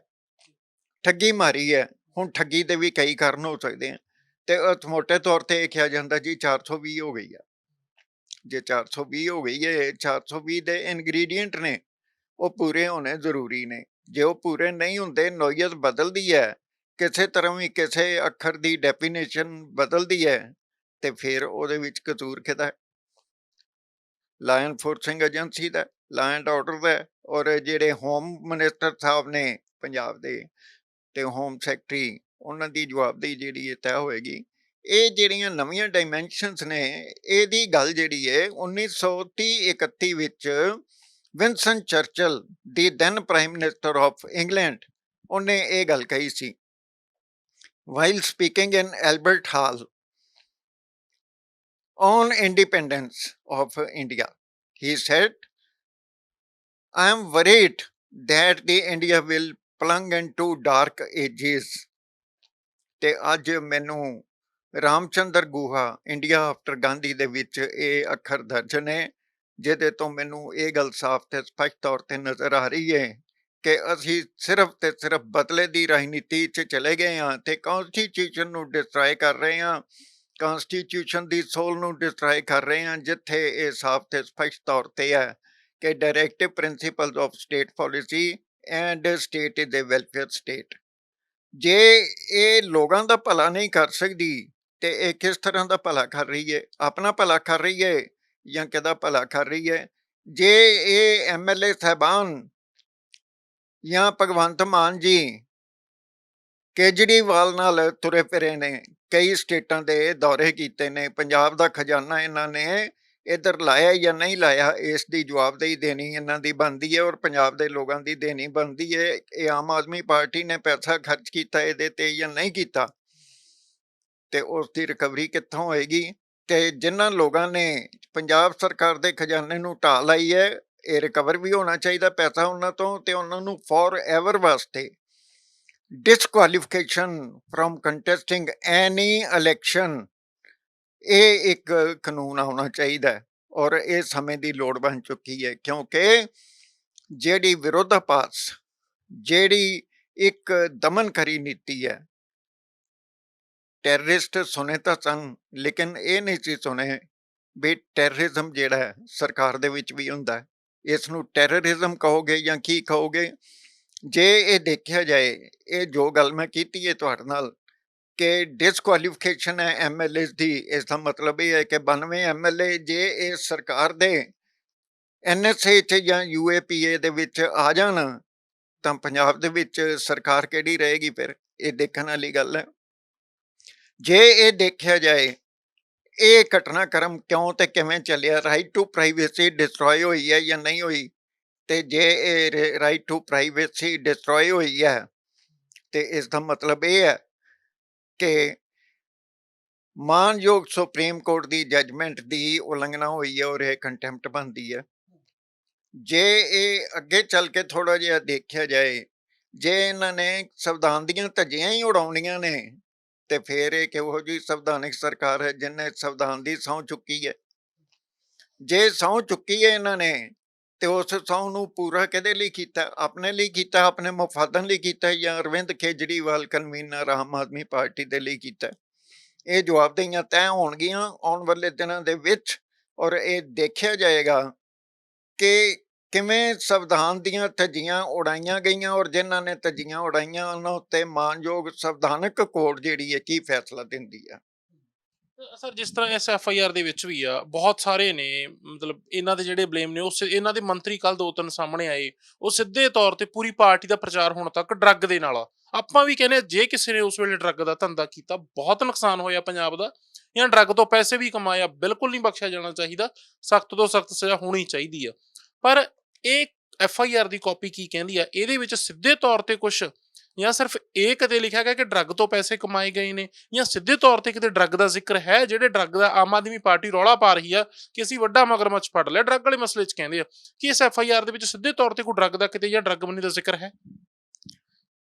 ਠੱਗੀ ਮਾਰੀ ਹੈ, ਹੁਣ ਠੱਗੀ ਦੇ ਵੀ ਕਈ ਕਾਰਨ ਹੋ ਸਕਦੇ ਆ। ਤੇ ਉਹ ਮੋٹے ਤੌਰ ਤੇ ਇਹ ਕਿਹਾ ਜਾਂਦਾ ਜੀ 420 ਹੋ ਗਈ ਆ। ਜੇ 420 ਹੋ ਗਈ ਹੈ 420 ਦੇ ਇਨਗਰੀਡੀਐਂਟ ਨੇ, ਉਹ ਪੂਰੇ ਹੋਣੇ ਜ਼ਰੂਰੀ ਨੇ। ਜੇ ਉਹ ਪੂਰੇ ਨਹੀਂ ਹੁੰਦੇ ਨੋਇਤ ਬਦਲਦੀ ਹੈ, ਕਿਸੇ ਤਰ੍ਹਾਂ ਵੀ ਕਿਸੇ ਅੱਖਰ ਦੀ ਡੈਫੀਨੇਸ਼ਨ ਬਦਲਦੀ ਹੈ ਤੇ ਫਿਰ ਉਹਦੇ ਵਿੱਚ ਕਸੂਰ ਕਿਹਦਾ ਹੈ। ਲਾਅ ਏਜੰਸੀ ਦਾ ਲਾਅ ਐਂਡ ਆਰਡਰ ਦਾ ਔਰ ਜਿਹੜੇ ਹੋਮ ਮਿਨਿਸਟਰ ਸਾਹਿਬ ਨੇ ਪੰਜਾਬ ਦੇ ਤੇ ਹੋਮ ਸੈਕਟਰੀ ਉਹਨਾਂ ਦੀ ਜਵਾਬਦੇਹੀ ਜਿਹੜੀ ਇਹ ਤੈਅ ਹੋਏਗੀ। ਇਹ ਜਿਹੜੀਆਂ ਨਵੀਆਂ ਡਾਈਮੈਂਸ਼ਨਸ ਨੇ, ਇਹਦੀ ਗੱਲ ਜਿਹੜੀ ਹੈ 1930-31 ਵਿੱਚ Winston Churchill the then prime minister of England ਉਹਨੇ ਇਹ ਗੱਲ ਕਹੀ ਸੀ। While speaking in Albert Hall on independence of India. He said, I am worried that the India will plunge into dark ages. ਤੇ ਅੱਜ ਮੈਨੂੰ ਰਾਮਚੰਦਰ ਗੁਹਾ ਇੰਡੀਆ ਆਫਟਰ ਗਾਂਧੀ ਦੇ ਵਿੱਚ ਇਹ ਅੱਖਰ ਦਰਜ ਨੇ ਜਿਹਦੇ ਤੋਂ ਮੈਨੂੰ ਇਹ ਗੱਲ ਸਾਫ਼ ਤੇ ਸਪਸ਼ਟ ਤੌਰ ਤੇ ਨਜ਼ਰ ਆ ਰਹੀ ਹੈ ਕਿ ਅਸੀਂ ਸਿਰਫ ਤੇ ਸਿਰਫ ਬਦਲੇ ਦੀ ਰਾਜਨੀਤੀ 'ਚ ਚਲੇ ਗਏ ਹਾਂ ਤੇ ਕਨਸਟੀਟਿਊਸ਼ਨ ਨੂੰ ਡਿਸਟਰਾਏ ਕਰ ਰਹੇ ਹਾਂ ਕਨਸਟੀਟਿਊਸ਼ਨ ਦੀ ਸੋਲ ਨੂੰ ਡਿਸਟਰਾਏ ਕਰ ਰਹੇ ਹਾਂ, ਜਿੱਥੇ ਇਹ ਸਾਫ਼ ਤੇ ਸਪਸ਼ਟ ਤੌਰ ਤੇ ਹੈ ਕਿ directive principles of state policy and state is a welfare state ਜੇ ਇਹ ਲੋਕਾਂ ਦਾ ਭਲਾ ਨਹੀਂ ਕਰ ਸਕਦੀ, ਤੇ ਇਹ ਕਿਸ ਤਰ੍ਹਾਂ ਦਾ ਭਲਾ ਕਰ ਰਹੀ ਹੈ? ਆਪਣਾ ਭਲਾ ਕਰ ਰਹੀ ਹੈ ਜਾਂ ਕਿਹਦਾ ਭਲਾ ਕਰ ਰਹੀ ਹੈ? ਜੇ ਇਹ ਐਮਐਲਏ ਸਾਹਿਬਾਨ ਜਾਂ ਭਗਵੰਤ ਮਾਨ ਜੀ ਕੇਜਰੀਵਾਲ ਨਾਲ ਤੁਰੇ ਫਿਰੇ ਨੇ ਕਈ ਸਟੇਟਾਂ ਦੇ ਦੌਰੇ ਕੀਤੇ ਨੇ, ਪੰਜਾਬ ਦਾ ਖਜ਼ਾਨਾ ਇਹਨਾਂ ਨੇ ਇਧਰ ਲਾਇਆ ਜਾਂ ਨਹੀਂ ਲਾਇਆ, ਇਸ ਦੀ ਜਵਾਬਦੇਹੀ ਦੇਣੀ ਇਹਨਾਂ ਦੀ ਬਣਦੀ ਹੈ ਔਰ ਪੰਜਾਬ ਦੇ ਲੋਕਾਂ ਦੀ ਦੇਣੀ ਬਣਦੀ ਹੈ। ਇਹ ਆਮ ਆਦਮੀ ਪਾਰਟੀ ਨੇ ਪੈਸਾ ਖਰਚ ਕੀਤਾ, ਇਹਦੇ ਤੇ ਜਾਂ ਨਹੀਂ ਕੀਤਾ? ਤੇ ਉਸ ਦੀ ਰਿਕਵਰੀ ਕਿੱਥੋਂ ਹੋਏਗੀ? ਤੇ ਜਿਨ੍ਹਾਂ ਲੋਕਾਂ ਨੇ ਪੰਜਾਬ ਸਰਕਾਰ ਦੇ ਖਜ਼ਾਨੇ ਨੂੰ ਢਾਹ ਲਾਈ ਹੈ, ਇਹ ਰਿਕਵਰ ਵੀ ਹੋਣਾ ਚਾਹੀਦਾ ਪੈਸਾ ਉਹਨਾਂ ਤੋਂ ਤੇ ਉਹਨਾਂ ਨੂੰ ਫੋਰ ਐਵਰ ਵਾਸਤੇ। Disqualification from contesting any election ਇਹ ਇੱਕ ਕਾਨੂੰਨ ਆਉਣਾ ਚਾਹੀਦਾ ਹੈ ਔਰ ਇਹ ਸਮੇਂ ਦੀ ਲੋੜ ਬਣ ਚੁੱਕੀ ਹੈ ਕਿਉਂਕਿ ਜਿਹੜੀ ਵਿਰੋਧਾਪਾਸ ਜਿਹੜੀ ਇੱਕ ਦਮਨਕਾਰੀ ਨੀਤੀ ਹੈ ਟੈਰਰਿਸਟ ਸੁਣੇ ਤਾਂ ਸਨ ਲੇਕਿਨ ਇਹ ਨਹੀਂ ਸੀ ਸੁਣੇ ਵੀ ਟੈਰਰਿਜ਼ਮ ਜਿਹੜਾ ਹੈ ਸਰਕਾਰ ਦੇ ਵਿੱਚ ਵੀ ਹੁੰਦਾ ਹੈ। ਇਸ ਨੂੰ ਟੈਰਰਿਜ਼ਮ ਕਹੋਗੇ ਜਾਂ ਕੀ ਕਹੋਗੇ? ਜੇ ਇਹ ਦੇਖਿਆ ਜਾਏ, ਇਹ ਜੋ ਗੱਲ ਮੈਂ ਕੀਤੀ ਹੈ ਤੁਹਾਡੇ ਨਾਲ ਕਿ ਡਿਸਕੁਆਲੀਫਿਕੇਸ਼ਨ ਹੈ ਐਮਐਲਏਸ ਦੀ, ਇਸ ਦਾ ਮਤਲਬ ਇਹ ਹੈ ਕਿ 92 ਐਮਐਲਏ ਜੇ ਇਹ ਸਰਕਾਰ ਦੇ ਐਨਐਸਏ ਚ ਜਾਂ ਯੂਏਪੀਏ ਦੇ ਵਿੱਚ ਆ ਜਾਣ, ਤਾਂ ਪੰਜਾਬ ਦੇ ਵਿੱਚ ਸਰਕਾਰ ਕਿਹੜੀ ਰਹੇਗੀ ਫਿਰ? ਇਹ ਦੇਖਣ ਵਾਲੀ ਗੱਲ ਹੈ। ਜੇ ਇਹ ਦੇਖਿਆ ਜਾਏ, ਇਹ ਘਟਨਾਕ੍ਰਮ ਕਿਉਂ ਤੇ ਕਿਵੇਂ ਚੱਲਿਆ? ਰਾਈਟ ਟੂ ਪ੍ਰਾਈਵੇਸੀ ਡਿਸਟਰੋਏ ਹੋਈ ਹੈ ਜਾਂ ਨਹੀਂ ਹੋਈ? ਤੇ ਜੇ ਇਹ ਰਾਈਟ ਟੂ ਪ੍ਰਾਈਵੇਸੀ ਡਿਸਟਰੋਏ ਹੋਈ ਹੈ, ਤੇ ਇਸ ਦਾ ਮਤਲਬ ਇਹ ਹੈ ਕਿ ਮਾਨਯੋਗ ਸੁਪਰੀਮ ਕੋਰਟ ਦੀ ਜੱਜਮੈਂਟ ਦੀ ਉਲੰਘਣਾ ਹੋਈ ਹੈ ਔਰ ਇਹ ਕੰਟੈਂਪਟ ਬਣਦੀ ਹੈ। ਜੇ ਇਹ ਅੱਗੇ ਚੱਲ ਕੇ ਥੋੜਾ ਜਿਹਾ ਦੇਖਿਆ ਜਾਏ, ਜੇ ਇਹਨਾਂ ਨੇ ਸੰਵਿਧਾਨ ਦੀਆਂ ਧੱਜੀਆਂ ਹੀ ਉਡਾਉਣੀਆਂ ਨੇ, ਤੇ ਫਿਰ ਇਹ ਕਿਹੋ ਜਿਹੀ ਸੰਵਿਧਾਨਿਕ ਸਰਕਾਰ ਹੈ ਜਿਨੇ ਸੰਵਿਧਾਨ ਦੀ ਸਹੁੰ ਚੁੱਕੀ ਹੈ। ਜੇ ਸਹੁੰ ਚੁੱਕੀ ਹੈ ਇਹਨਾਂ ਨੇ ਤੇ ਉਸ ਸਹੁੰ ਨੂੰ ਪੂਰਾ ਕਿਹਦੇ ਲਈ ਕੀਤਾ? ਆਪਣੇ ਲਈ ਕੀਤਾ? ਆਪਣੇ ਮਫਾਦਾਂ ਲਈ ਕੀਤਾ? ਜਾਂ ਅਰਵਿੰਦ ਕੇਜਰੀਵਾਲ, ਕਨਵੀਨਰ ਆਮ ਆਦਮੀ ਪਾਰਟੀ ਦੇ ਲਈ ਕੀਤਾ? ਇਹ ਜਵਾਬਦੇਹੀਆਂ ਤੈਅ ਹੋਣਗੀਆਂ ਆਉਣ ਵਾਲੇ ਦਿਨਾਂ ਦੇ ਵਿੱਚ ਔਰ ਇਹ ਦੇਖਿਆ ਜਾਏਗਾ ਕਿ ਕਿਵੇਂ ਸੰਵਿਧਾਨ ਦੀਆਂ ਧੱਜੀਆਂ ਉਡਾਈਆਂ ਗਈਆਂ ਔਰ ਜਿਨ੍ਹਾਂ ਨੇ ਧੱਜੀਆਂ ਉਡਾਈਆਂ, ਉਹਨਾਂ ਉੱਤੇ ਮਾਨਯੋਗ ਸੰਵਿਧਾਨਕ ਕੋਰਟ ਜਿਹੜੀ ਹੈ, ਕੀ ਫੈਸਲਾ ਦਿੰਦੀ ਹੈ? ਸਰ ਜਿਸ ਤਰ੍ਹਾਂ ਇਸ ਐਫ ਆਈ ਆਰ ਦੇ ਵਿੱਚ ਵੀ ਆ ਬਹੁਤ ਸਾਰੇ ਨੇ ਮਤਲਬ ਇਹਨਾਂ ਦੇ ਜਿਹੜੇ ਬਲੇਮ ਨੇ ਉਹ ਇਹਨਾਂ ਦੇ ਮੰਤਰੀ ਕੱਲ ਦੋ ਤਿੰਨ ਸਾਹਮਣੇ ਆਏ ਉਹ ਸਿੱਧੇ ਤੌਰ ਤੇ ਪੂਰੀ ਪਾਰਟੀ ਦਾ ਪ੍ਰਚਾਰ ਹੋਣ ਤੱਕ ਡਰੱਗ ਦੇ ਨਾਲ ਆ। ਆਪਾਂ ਵੀ ਕਹਿੰਦੇ ਹਾਂ, ਜੇ ਕਿਸੇ ਨੇ ਉਸ ਵੇਲੇ ਡਰੱਗ ਦਾ ਧੰਦਾ ਕੀਤਾ ਬਹੁਤ ਨੁਕਸਾਨ ਹੋਇਆ ਪੰਜਾਬ ਦਾ ਜਾਂ ਡਰੱਗ ਤੋਂ ਪੈਸੇ ਵੀ ਕਮਾਇਆ ਬਿਲਕੁਲ ਨਹੀਂ ਬਖਸ਼ਿਆ ਜਾਣਾ ਚਾਹੀਦਾ ਸਖਤ ਤੋਂ ਸਖਤ ਸਜ਼ਾ ਹੋਣੀ ਚਾਹੀਦੀ ਆ। ਪਰ ਇਹ ਐਫ ਆਈ ਆਰ ਦੀ ਕਾਪੀ ਕੀ ਕਹਿੰਦੀ ਆ ਇਹਦੇ ਵਿੱਚ ਸਿੱਧੇ ਤੌਰ ਤੇ ਕੁਝ ਜਾਂ ਸਿਰਫ ਇਹ ਕਦੇ ਲਿਖਿਆ ਗਿਆ ਕਿ ਡਰੱਗ ਤੋਂ ਪੈਸੇ ਕਮਾਏ ਗਏ ਨੇ, ਜਾਂ ਸਿੱਧੇ ਤੌਰ ਤੇ ਕਿਤੇ ਡਰੱਗ ਦਾ ਜ਼ਿਕਰ ਹੈ ਜਿਹੜੇ ਡਰੱਗ ਦਾ ਆਮ ਆਦਮੀ ਪਾਰਟੀ ਰੌਲਾ ਪਾ ਰਹੀ ਆ ਕਿ ਅਸੀਂ ਵੱਡਾ ਮਗਰਮੱਛ ਫੜ ਲਿਆ ਡਰੱਗ ਵਾਲੇ ਮਸਲੇ 'ਚ ਕਹਿੰਦੇ ਆ ਕਿ ਇਸ ਐਫ ਆਈ ਆਰ ਦੇ ਵਿੱਚ ਸਿੱਧੇ ਤੌਰ ਤੇ ਕੋਈ ਡਰੱਗ ਦਾ ਕਿਤੇ ਜਾਂ ਡਰੱਗ ਬੰਨੀ ਦਾ ਜ਼ਿਕਰ ਹੈ?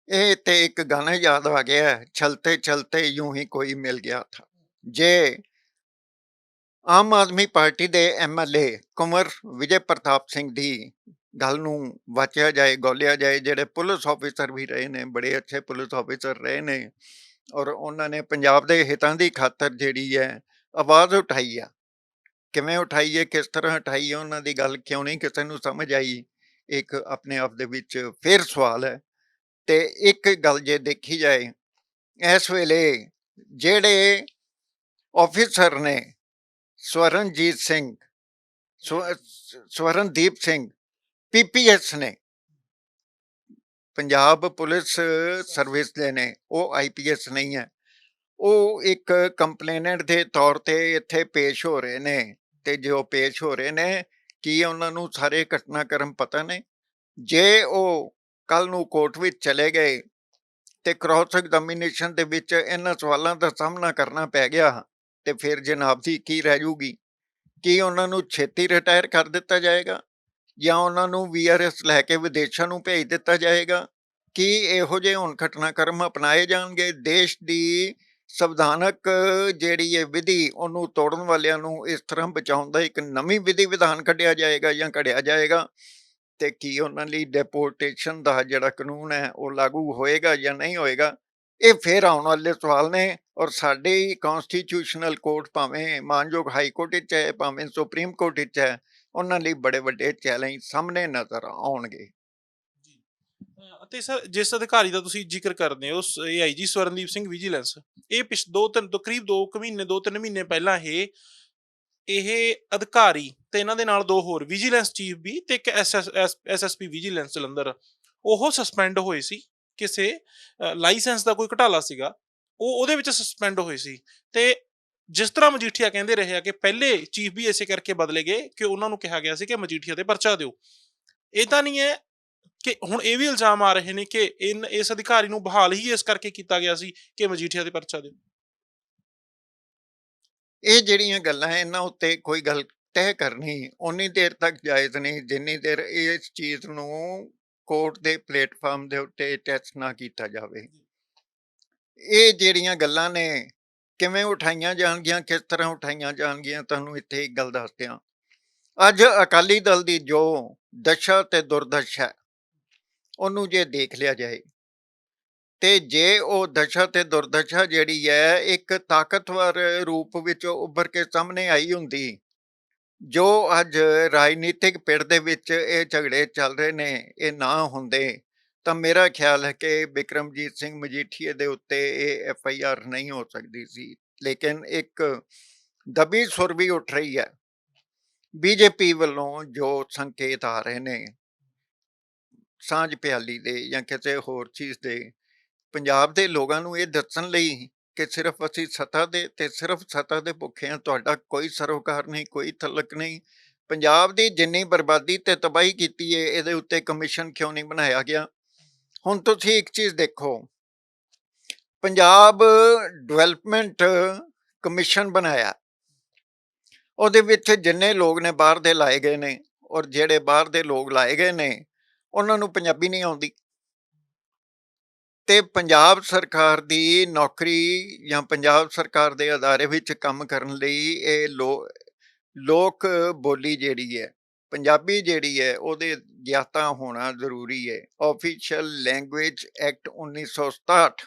ਇਹ ਤੇ ਇੱਕ ਗਾਣਾ ਯਾਦ ਆ ਗਿਆ ਛਲਤੇ ਛਲਤੇ ਯੂੰ ਹੀ ਕੋਈ ਮਿਲ ਗਿਆ ਥਾ। ਜੇ ਆਮ ਆਦਮੀ ਪਾਰਟੀ ਦੇ ਐਮਐਲਏ ਕੁਮਰ ਵਿਜੇ ਪ੍ਰਤਾਪ ਸਿੰਘ ਦੀ ਗੱਲ ਨੂੰ ਵਾਚਿਆ ਜਾਏ, ਗੋਲਿਆ ਜਾਏ, ਜਿਹੜੇ ਪੁਲਿਸ ਆਫੀਸਰ ਵੀ ਰਹੇ ਨੇ, ਬੜੇ ਅੱਛੇ ਪੁਲਿਸ ਆਫੀਸਰ ਰਹੇ ਨੇ ਔਰ ਉਹਨਾਂ ਨੇ ਪੰਜਾਬ ਦੇ ਹਿੱਤਾਂ ਦੀ ਖਾਤਰ ਜਿਹੜੀ ਹੈ, ਆਵਾਜ਼ ਉਠਾਈ ਆ। ਕਿਵੇਂ ਉਠਾਈ ਹੈ, ਕਿਸ ਤਰ੍ਹਾਂ ਉਠਾਈ ਹੈ, ਉਹਨਾਂ ਦੀ ਗੱਲ ਕਿਉਂ ਨਹੀਂ ਕਿਸੇ ਨੂੰ ਸਮਝ ਆਈ? ਇੱਕ ਆਪਣੇ ਆਪ ਦੇ ਵਿੱਚ ਫੇਰ ਸਵਾਲ ਹੈ ਤੇ ਇੱਕ ਗੱਲ ਜੇ ਦੇਖੀ ਜਾਏ, ਇਸ ਵੇਲੇ ਜਿਹੜੇ ਆਫੀਸਰ ਨੇ ਸਵਰਨਜੀਤ ਸਿੰਘ, ਸਵ- ਸਵਰਨਦੀਪ ਸਿੰਘ ਪੀਪੀਐਸ ਨੇ। ਪੰਜਾਬ ਪੁਲਿਸ ਸਰਵਿਸ ਦੇ ਨੇ, ਉਹ ਆਈਪੀਐਸ ਨਹੀਂ ਹੈ। ਉਹ ਇੱਕ ਕੰਪਲੇਨੈਂਟ ਦੇ ਤੌਰ ਤੇ ਇੱਥੇ ਪੇਸ਼ ਹੋ ਰਹੇ ਨੇ ਤੇ ਜੋ ਪੇਸ਼ ਹੋ ਰਹੇ ਨੇ, ਕੀ ਉਹਨਾਂ ਨੂੰ ਸਾਰੇ ਘਟਨਾਕ੍ਰਮ ਪਤਾ ਨੇ? ਜੇ ਉਹ ਕੱਲ ਨੂੰ ਕੋਰਟ ਵਿੱਚ ਚਲੇ ਗਏ ਤੇ ਕ੍ਰਾਸ ਐਗਜ਼ਾਮੀਨੇਸ਼ਨ ਦੇ ਵਿੱਚ ਇਹਨਾਂ ਸਵਾਲਾਂ ਦਾ ਸਾਹਮਣਾ ਕਰਨਾ ਪੈ ਗਿਆ ਤੇ ਫਿਰ ਜਨਾਬ ਦੀ ਕੀ ਰਹਿ ਜੂਗੀ? ਕੀ ਉਹਨਾਂ ਨੂੰ ਛੇਤੀ ਰਿਟਾਇਰ ਕਰ ਦਿੱਤਾ ਜਾਏਗਾ? ਜਾਂ ਉਹਨਾਂ ਨੂੰ ਵੀਆਰਐਸ ਲੈ ਕੇ ਵਿਦੇਸ਼ਾਂ ਨੂੰ ਭੇਜ ਦਿੱਤਾ ਜਾਏਗਾ ਕੀ ਇਹੋ ਜਿਹੇ ਹੁਣ ਘਟਨਾਕ੍ਰਮ ਅਪਣਾਏ ਜਾਣਗੇ। ਦੇਸ਼ ਦੀ ਸੰਵਿਧਾਨਕ ਜਿਹੜੀ ਇਹ ਵਿਧੀ ਉਹਨੂੰ ਤੋੜਨ ਵਾਲਿਆਂ ਨੂੰ ਇਸ ਤਰ੍ਹਾਂ ਬਚਾਉਣ ਦਾ ਇੱਕ ਨਵੀਂ ਵਿਧੀ ਵਿਧਾਨ ਕੱਢਿਆ ਜਾਏਗਾ ਜਾਂ ਕੱਢਿਆ ਜਾਏਗਾ ਤੇ ਕੀ ਉਹਨਾਂ ਲਈ ਡਿਪੋਰਟੇਸ਼ਨ ਦਾ ਜਿਹੜਾ ਕਾਨੂੰਨ ਹੈ ਉਹ ਲਾਗੂ ਹੋਏਗਾ ਜਾਂ ਨਹੀਂ ਹੋਏਗਾ, ਇਹ ਫਿਰ ਆਉਣ ਵਾਲੇ ਸਵਾਲ ਨੇ ਔਰ ਸਾਡੇ ਕਨਸਟੀਟਿਊਸ਼ਨਲ ਕੋਰਟ ਭਾਵੇਂ ਮਾਨਯੋਗ ਹਾਈ ਕੋਰਟ ਵਿੱਚ ਹੈ, ਭਾਵੇਂ ਸੁਪਰੀਮ ਕੋਰਟ ਵਿੱਚ ਹੈ ਉਹਨਾਂ ਲਈ ਬੜੇ ਵੱਡੇ ਚੈਲੰਜ ਸਾਹਮਣੇ ਨਜ਼ਰ ਆਉਣਗੇ। ਅਤੇ ਸਰ, ਜਿਸ ਅਧਿਕਾਰੀ ਦਾ ਤੁਸੀਂ ਜ਼ਿਕਰ ਕਰਦੇ ਹੋ ਏਆਈਜੀ ਸਵਰਨਦੀਪ ਸਿੰਘ ਵਿਜੀਲੈਂਸ, ਇਹ ਪਿਛ ਦੋ ਤਿੰਨ ਤਕਰੀਬ 2 ਮਹੀਨੇ 2-3 ਮਹੀਨੇ ਪਹਿਲਾਂ ਇਹ ਇਹ ਅਧਿਕਾਰੀ ਤੇ ਇਹਨਾਂ ਦੇ ਨਾਲ ਦੋ ਹੋਰ ਵਿਜੀਲੈਂਸ ਚੀਫ ਵੀ ਤੇ ਇੱਕ ਐਸਐਸਪੀ ਵਿਜੀਲੈਂਸ ਜਲੰਧਰ, ਉਹ ਸਸਪੈਂਡ ਹੋਏ ਸੀ ਕਿਸੇ ਲਾਇਸੈਂਸ ਦਾ ਕੋਈ ਘਟਾਲਾ ਸੀਗਾ, ਉਹ ਉਹਦੇ ਵਿੱਚ ਸਸਪੈਂਡ ਹੋਏ ਸੀ ਤੇ ਜਿਸ ਤਰ੍ਹਾਂ ਮਜੀਠੀਆ ਕਹਿੰਦੇ ਰਹੇ ਆ ਕਿ ਪਹਿਲੇ ਚੀਫ ਵੀ ਇਸੇ ਕਰਕੇ ਬਦਲੇ ਗਏ ਕਿ ਉਹਨਾਂ ਨੂੰ ਕਿਹਾ ਗਿਆ ਸੀ ਕਿ ਮਜੀਠੀਆ ਤੇ ਪਰਚਾ ਦਿਓ। ਇਹ ਤਾਂ ਨਹੀਂ ਹੈ ਕਿ ਹੁਣ ਇਹ ਵੀ ਇਲਜ਼ਾਮ ਆ ਰਹੇ ਨੇ ਕਿ ਇਨ ਇਸ ਅਧਿਕਾਰੀ ਨੂੰ ਬਹਾਲ ਹੀ ਇਸ ਕਰਕੇ ਕੀਤਾ ਗਿਆ ਸੀ ਕਿ ਮਜੀਠੀਆ ਤੇ ਪਰਚਾ ਦਿਓ। ਇਹ ਜਿਹੜੀਆਂ ਗੱਲਾਂ ਹੈ, ਇਹਨਾਂ ਉੱਤੇ ਕੋਈ ਗੱਲ ਤੈਅ ਕਰਨੀ ਉਨੀ ਦੇਰ ਤੱਕ ਜਾਇਜ਼ ਨਹੀਂ ਜਿੰਨੀ ਦੇਰ ਇਸ ਚੀਜ਼ ਨੂੰ ਕੋਰਟ ਦੇ ਪਲੇਟਫਾਰਮ ਦੇ ਉੱਤੇ ਟੈਸਟ ਨਾ ਕੀਤਾ ਜਾਵੇ। ਇਹ ਜਿਹੜੀਆਂ ਗੱਲਾਂ ਨੇ ਕਿਵੇਂ ਉਠਾਈਆਂ ਜਾਣਗੀਆਂ ਕਿਸ ਤਰ੍ਹਾਂ ਉਠਾਈਆਂ ਜਾਣਗੀਆਂ ਤੁਹਾਨੂੰ ਇੱਥੇ ਇੱਕ ਗੱਲ ਦੱਸਦੇ ਹਾਂ। ਅੱਜ ਅਕਾਲੀ ਦਲ ਦੀ ਜੋ ਦਸ਼ਾ ਤੇ ਦੁਰਦਸ਼ਾ ਹੈ, ਉਹਨੂੰ ਜੇ ਦੇਖ ਲਿਆ ਜਾਏ ਤੇ ਜੇ ਉਹ ਦਸ਼ਾ ਤੇ ਦੁਰਦਸ਼ਾ ਜਿਹੜੀ ਹੈ ਇੱਕ ਤਾਕਤਵਰ ਰੂਪ ਵਿੱਚ ਉੱਭਰ ਕੇ ਸਾਹਮਣੇ ਆਈ ਹੁੰਦੀ ਜੋ ਅੱਜ ਰਾਜਨੀਤਿਕ ਪਿੜ ਦੇ ਵਿੱਚ ਇਹ ਝਗੜੇ ਚੱਲ ਰਹੇ ਨੇ ਇਹ ਨਾ ਹੁੰਦੇ ਤਾਂ ਮੇਰਾ ਖਿਆਲ ਹੈ ਕਿ ਬਿਕਰਮਜੀਤ ਸਿੰਘ ਮਜੀਠੀਏ ਦੇ ਉੱਤੇ ਇਹ ਐਫ ਆਈ ਆਰ ਨਹੀਂ ਹੋ ਸਕਦੀ ਸੀ। ਲੇਕਿਨ ਇੱਕ ਦਬੀ ਸੁਰ ਵੀ ਉੱਠ ਰਹੀ ਹੈ। ਬੀਜੇਪੀ ਵੱਲੋਂ ਜੋ ਸੰਕੇਤ ਆ ਰਹੇ ਨੇ, ਸਾਂਝ ਪਿਆਲੀ ਦੇ ਜਾਂ ਕਿਸੇ ਹੋਰ ਚੀਜ਼ ਦੇ, ਪੰਜਾਬ ਦੇ ਲੋਕਾਂ ਨੂੰ ਇਹ ਦੱਸਣ ਲਈ ਕਿ ਸਿਰਫ ਅਸੀਂ ਸੱਤਾ ਦੇ ਤੇ ਸਿਰਫ ਸੱਤਾ ਦੇ ਭੁੱਖੇ ਹਾਂ, ਤੁਹਾਡਾ ਕੋਈ ਸਰੋਕਾਰ ਨਹੀਂ, ਕੋਈ ਤਲਕ ਨਹੀਂ। ਪੰਜਾਬ ਦੀ ਜਿੰਨੀ ਬਰਬਾਦੀ ਤੇ ਤਬਾਹੀ ਕੀਤੀ ਹੈ ਇਹਦੇ ਉੱਤੇ ਕਮਿਸ਼ਨ ਕਿਉਂ ਨਹੀਂ ਬਣਾਇਆ ਗਿਆ? ਹੁਣ ਤੁਸੀਂ ਇੱਕ ਚੀਜ਼ ਦੇਖੋ। ਪੰਜਾਬ ਡਿਵੈਲਪਮੈਂਟ ਕਮਿਸ਼ਨ ਬਣਾਇਆ। ਉਹਦੇ ਵਿੱਚ ਜਿੰਨੇ ਲੋਕ ਨੇ ਬਾਹਰ ਦੇ ਲਾਏ ਗਏ ਨੇ ਔਰ ਜਿਹੜੇ ਬਾਹਰ ਦੇ ਲੋਕ ਲਾਏ ਗਏ ਨੇ, ਉਹਨਾਂ ਨੂੰ ਪੰਜਾਬੀ ਨਹੀਂ ਆਉਂਦੀ। ਤੇ ਪੰਜਾਬ ਸਰਕਾਰ ਦੀ ਨੌਕਰੀ ਜਾਂ ਪੰਜਾਬ ਸਰਕਾਰ ਦੇ ਅਦਾਰੇ ਵਿੱਚ ਕੰਮ ਕਰਨ ਲਈ ਇਹ ਲੋ- ਲੋਕ ਬੋਲੀ ਜਿਹੜੀ ਹੈ ਪੰਜਾਬੀ ਜਿਹੜੀ ਹੈ, ਉਹਦੇ ਗਿਆਤਾ ਹੋਣਾ ਜ਼ਰੂਰੀ ਹੈ। ਆਫੀਸ਼ੀਅਲ ਲੈਂਗੁਏਜ ਐਕਟ 1967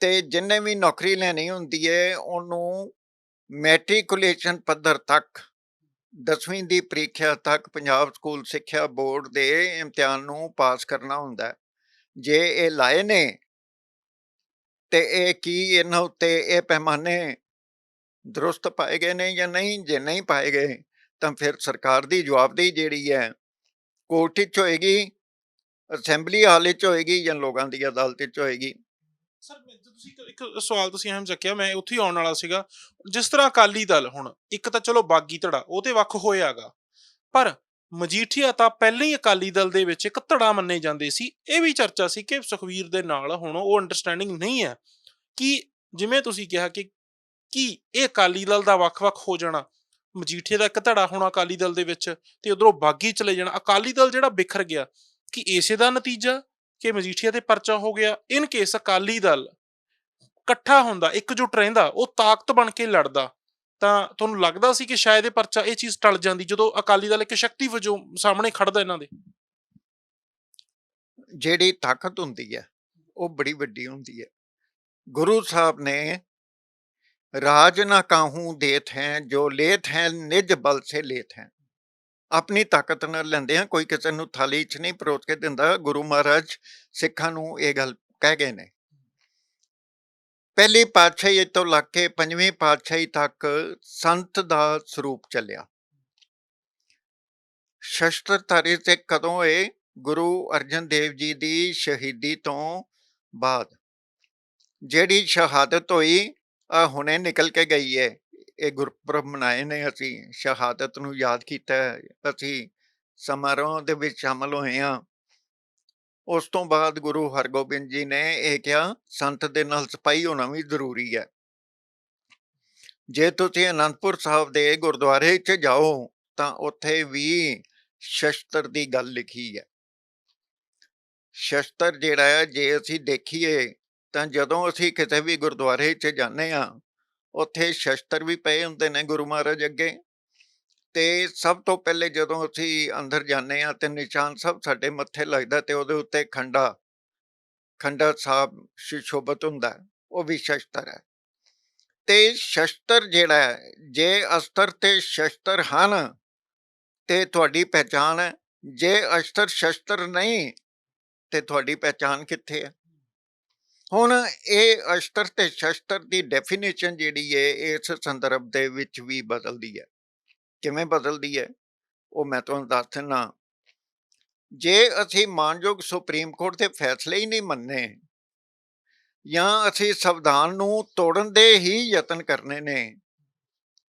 ਤੇ ਜਿੰਨੇ ਵੀ ਨੌਕਰੀ ਲੈਣੀ ਹੁੰਦੀ ਹੈ, ਉਹਨੂੰ ਮੈਟ੍ਰਿਕੂਲੇਸ਼ਨ ਪੱਧਰ ਤੱਕ 10ਵੀਂ ਦੀ ਪ੍ਰੀਖਿਆ ਤੱਕ ਪੰਜਾਬ ਸਕੂਲ ਸਿੱਖਿਆ ਬੋਰਡ ਦੇ ਇਮਤਿਹਾਨ ਨੂੰ ਪਾਸ ਕਰਨਾ ਹੁੰਦਾ ਹੈ। ਜੇ ਇਹ ਲਾਏ ਨੇ ਤੇ ਇਹ ਕੀ ਇਹਨਾਂ ਉੱਤੇ ਇਹ ਪੈਮਾਨੇ ਦਰੁਸਤ ਪਾਏ ਗਏ ਨੇ ਜਾਂ ਨਹੀਂ? ਜੇ ਨਹੀਂ ਪਾਏ ਗਏ ਤਾਂ ਫਿਰ ਸਰਕਾਰ ਦੀ ਜਵਾਬਦੇਹੀ ਜਿਹੜੀ ਹੈ, ਕੋਰਟ ਵਿੱਚ ਹੋਏਗੀ, ਅਸੈਂਬਲੀ ਹਾਲ ਵਿੱਚ ਹੋਏਗੀ ਜਾਂ ਲੋਕਾਂ ਦੀ ਅਦਾਲਤ ਵਿੱਚ ਹੋਏਗੀ? ਸਰ ਤੁਸੀਂ ਇੱਕ- ਸਵਾਲ ਤੁਸੀਂ ਅਹਿਮ ਚੱਕਿਆ, ਮੈਂ ਉੱਥੇ ਆਉਣ ਵਾਲਾ ਸੀਗਾ। ਜਿਸ ਤਰ੍ਹਾਂ ਅਕਾਲੀ ਦਲ ਹੁਣ, ਇੱਕ ਤਾਂ ਚਲੋ ਬਾਗੀ ਧੜਾ, ਉਹ ਤੇ ਵੱਖ ਹੋਇਆਗਾ, ਪਰ ਮਜੀਠੀਆ ਤਾਂ ਪਹਿਲਾਂ ਹੀ ਅਕਾਲੀ ਦਲ ਦੇ ਵਿੱਚ ਇੱਕ ਧੜਾ ਮੰਨੇ ਜਾਂਦੇ ਸੀ। ਇਹ ਵੀ ਚਰਚਾ ਸੀ ਕਿ ਸੁਖਵੀਰ ਦੇ ਨਾਲ ਹੁਣ ਉਹ ਅੰਡਰਸਟੈਂਡਿੰਗ ਨਹੀਂ ਹੈ, ਕਿ ਜਿਵੇਂ ਤੁਸੀਂ ਕਿਹਾ ਕਿ, ਕੀ ਇਹ ਅਕਾਲੀ ਦਲ ਦਾ ਵੱਖ-ਵੱਖ ਹੋ ਜਾਣਾ ਮਜੀਠੀਆ ਦਾ ਇੱਕ ਧੜਾ ਹੋਣਾ ਅਕਾਲੀ ਦਲ ਦੇ ਵਿੱਚ ਤੇ ਉਧਰੋਂ ਬਾਗੀ ਚਲੇ ਜਾਣਾ। ਅਕਾਲੀ ਦਲ ਜਿਹੜਾ ਬਿਖਰ ਗਿਆ, ਕਿ ਇਸੇ ਦਾ ਨਤੀਜਾ? ਕਿ ਮਜੀਠੀਆ ਤੇ ਪਰਚਾ ਹੋ ਗਿਆ। ਇਨ ਕੇਸ ਅਕਾਲੀ ਦਲ ਇਕੱਠਾ ਹੁੰਦਾ, ਇਕਜੁੱਟ ਰਹਿੰਦਾ, ਉਹ ਤਾਕਤ ਬਣ ਕੇ ਲੜਦਾ, ਤਾਂ ਤੁਹਾਨੂੰ ਲੱਗਦਾ ਸੀ ਕਿ ਸ਼ਾਇਦ ਇਹ ਪਰਚਾ ਇਹ ਚੀਜ਼ ਟਲ ਜਾਂਦੀ, ਜਦੋਂ ਅਕਾਲੀ ਦਲ ਇੱਕ ਸ਼ਕਤੀ ਵਜੋਂ ਸਾਹਮਣੇ ਖੜਦਾ ਇਹਨਾਂ ਦੇ? ਜਿਹੜੀ ਤਾਕਤ ਹੁੰਦੀ ਹੈ, ਉਹ ਬੜੀ ਵੱਡੀ ਹੁੰਦੀ ਹੈ। ਗੁਰੂ ਸਾਹਿਬ ਨੇ ਰਾਜ ਨਾ ਕਾਹੂ ਦੇਤ ਹੈ, ਜੋ ਲੇਤ ਹੈ, ਨਿਜ ਬਲ ਸੇ ਲੇਤ ਹੈ। ਆਪਣੀ ਤਾਕਤ ਨਾਲ ਲੈਂਦੇ ਆ ਕੋਈ ਕਿਸੇ ਨੂੰ ਥਾਲੀ 'ਚ ਨਹੀਂ ਪਰੋਤ ਕੇ ਦਿੰਦਾ। ਗੁਰੂ ਮਹਾਰਾਜ ਸਿੱਖਾਂ ਨੂੰ ਇਹ ਗੱਲ ਕਹਿ ਗਏ ਨੇ। ਪਹਿਲੀ ਪਾਤਸ਼ਾਹੀ ਤੋਂ ਲੱਗ ਕੇ ਪੰਜਵੀਂ ਪਾਤਸ਼ਾਹੀ ਤੱਕ ਸੰਤ ਦਾ ਸਰੂਪ ਚੱਲਿਆ। ਸ਼ਸਤਰਧਾਰੀ ਤੇ ਕਦੋਂ ਹੋਏ ਗੁਰੂ ਅਰਜਨ ਦੇਵ ਜੀ ਦੀ ਸ਼ਹੀਦੀ ਤੋਂ ਬਾਅਦ। ਜਿਹੜੀ ਸ਼ਹਾਦਤ ਹੋਈ ਆ ਹੁਣੇ ਨਿਕਲ ਕੇ ਗਈ ਹੈ ਇਹ ਗੁਰਪੁਰਬ ਮਨਾਏ ਨੇ ਅਸੀਂ, ਸ਼ਹਾਦਤ ਨੂੰ ਯਾਦ ਕੀਤਾ ਹੈ। ਅਸੀਂ ਸਮਾਰੋਹ ਦੇ ਵਿੱਚ ਸ਼ਾਮਲ ਹੋਏ ਹਾਂ। ਉਸ ਤੋਂ ਬਾਅਦ ਗੁਰੂ ਹਰਗੋਬਿੰਦ ਜੀ ਨੇ ਇਹ ਕਿਹਾ, ਸੰਤ ਦੇ ਨਾਲ ਸਪਾਈ ਹੋਣਾ ਵੀ ਜ਼ਰੂਰੀ ਹੈ। ਜੇ ਤੁਸੀਂ ਅਨੰਦਪੁਰ ਸਾਹਿਬ ਦੇ ਗੁਰਦੁਆਰੇ 'ਚ ਜਾਓ, ਤਾਂ ਉੱਥੇ ਵੀ ਸ਼ਸਤਰ ਦੀ ਗੱਲ ਲਿਖੀ ਹੈ। ਸ਼ਸਤਰ ਜਿਹੜਾ ਹੈ, ਜੇ ਅਸੀਂ ਦੇਖੀਏ ਤਾਂ ਜਦੋਂ ਅਸੀਂ ਕਿਤੇ ਵੀ ਗੁਰਦੁਆਰੇ 'ਚ ਜਾਂਦੇ ਆ ਉੱਥੇ ਸ਼ਸਤਰ ਵੀ ਪਏ ਹੁੰਦੇ ਨੇ ਗੁਰੂ ਮਹਾਰਾਜ ਅੱਗੇ। ਤੇ ਸਭ ਤੋਂ ਪਹਿਲੇ ਜਦੋਂ ਅਸੀਂ ਅੰਦਰ ਜਾਂਦੇ ਆ ਤੇ ਨਿਸ਼ਾਨ ਸਭ ਸਾਡੇ ਮੱਥੇ ਲੱਗਦਾ ਤੇ ਉਹਦੇ ਉੱਤੇ ਖੰਡਾ ਖੰਡਾ ਸਾਹਿਬ ਸ਼ਿਸ਼ੋਭਤ ਹੁੰਦਾ, ਉਹ ਵੀ ਸ਼ਸਤਰ ਹੈ। ਤੇ ਸ਼ਸਤਰ ਜਿਹੜਾ ਜੇ ਅਸਤਰ ਤੇ ਸ਼ਸਤਰ ਹਨ, ਤੇ ਤੁਹਾਡੀ ਪਹਿਚਾਨ ਹੈ। ਜੇ ਅਸਤਰ ਸ਼ਸਤਰ ਨਹੀਂ, ਤੇ ਤੁਹਾਡੀ ਪਹਿਚਾਨ ਕਿੱਥੇ ਹੈ? ਹੁਣ ਇਹ ਅਸਤਰ ਤੇ ਸ਼ਸਤਰ ਦੀ ਡੈਫੀਨੇਸ਼ਨ ਜਿਹੜੀ ਹੈ, ਇਸ ਸੰਦਰਭ ਦੇ ਵਿੱਚ ਵੀ ਬਦਲਦੀ ਹੈ। ਕਿਵੇਂ ਬਦਲਦੀ ਹੈ? ਉਹ ਮੈਂ ਤੁਹਾਨੂੰ ਦੱਸ ਦਿੰਦਾ ਜੇ ਅਸੀਂ ਮਾਨਯੋਗ ਸੁਪਰੀਮ ਕੋਰਟ ਦੇ ਫੈਸਲੇ ਹੀ ਨਹੀਂ ਮੰਨੇ, ਜਾਂ ਅਸੀਂ ਸੰਵਿਧਾਨ ਨੂੰ ਤੋੜਨ ਦੇ ਹੀ ਯਤਨ ਕਰਨੇ ਨੇ,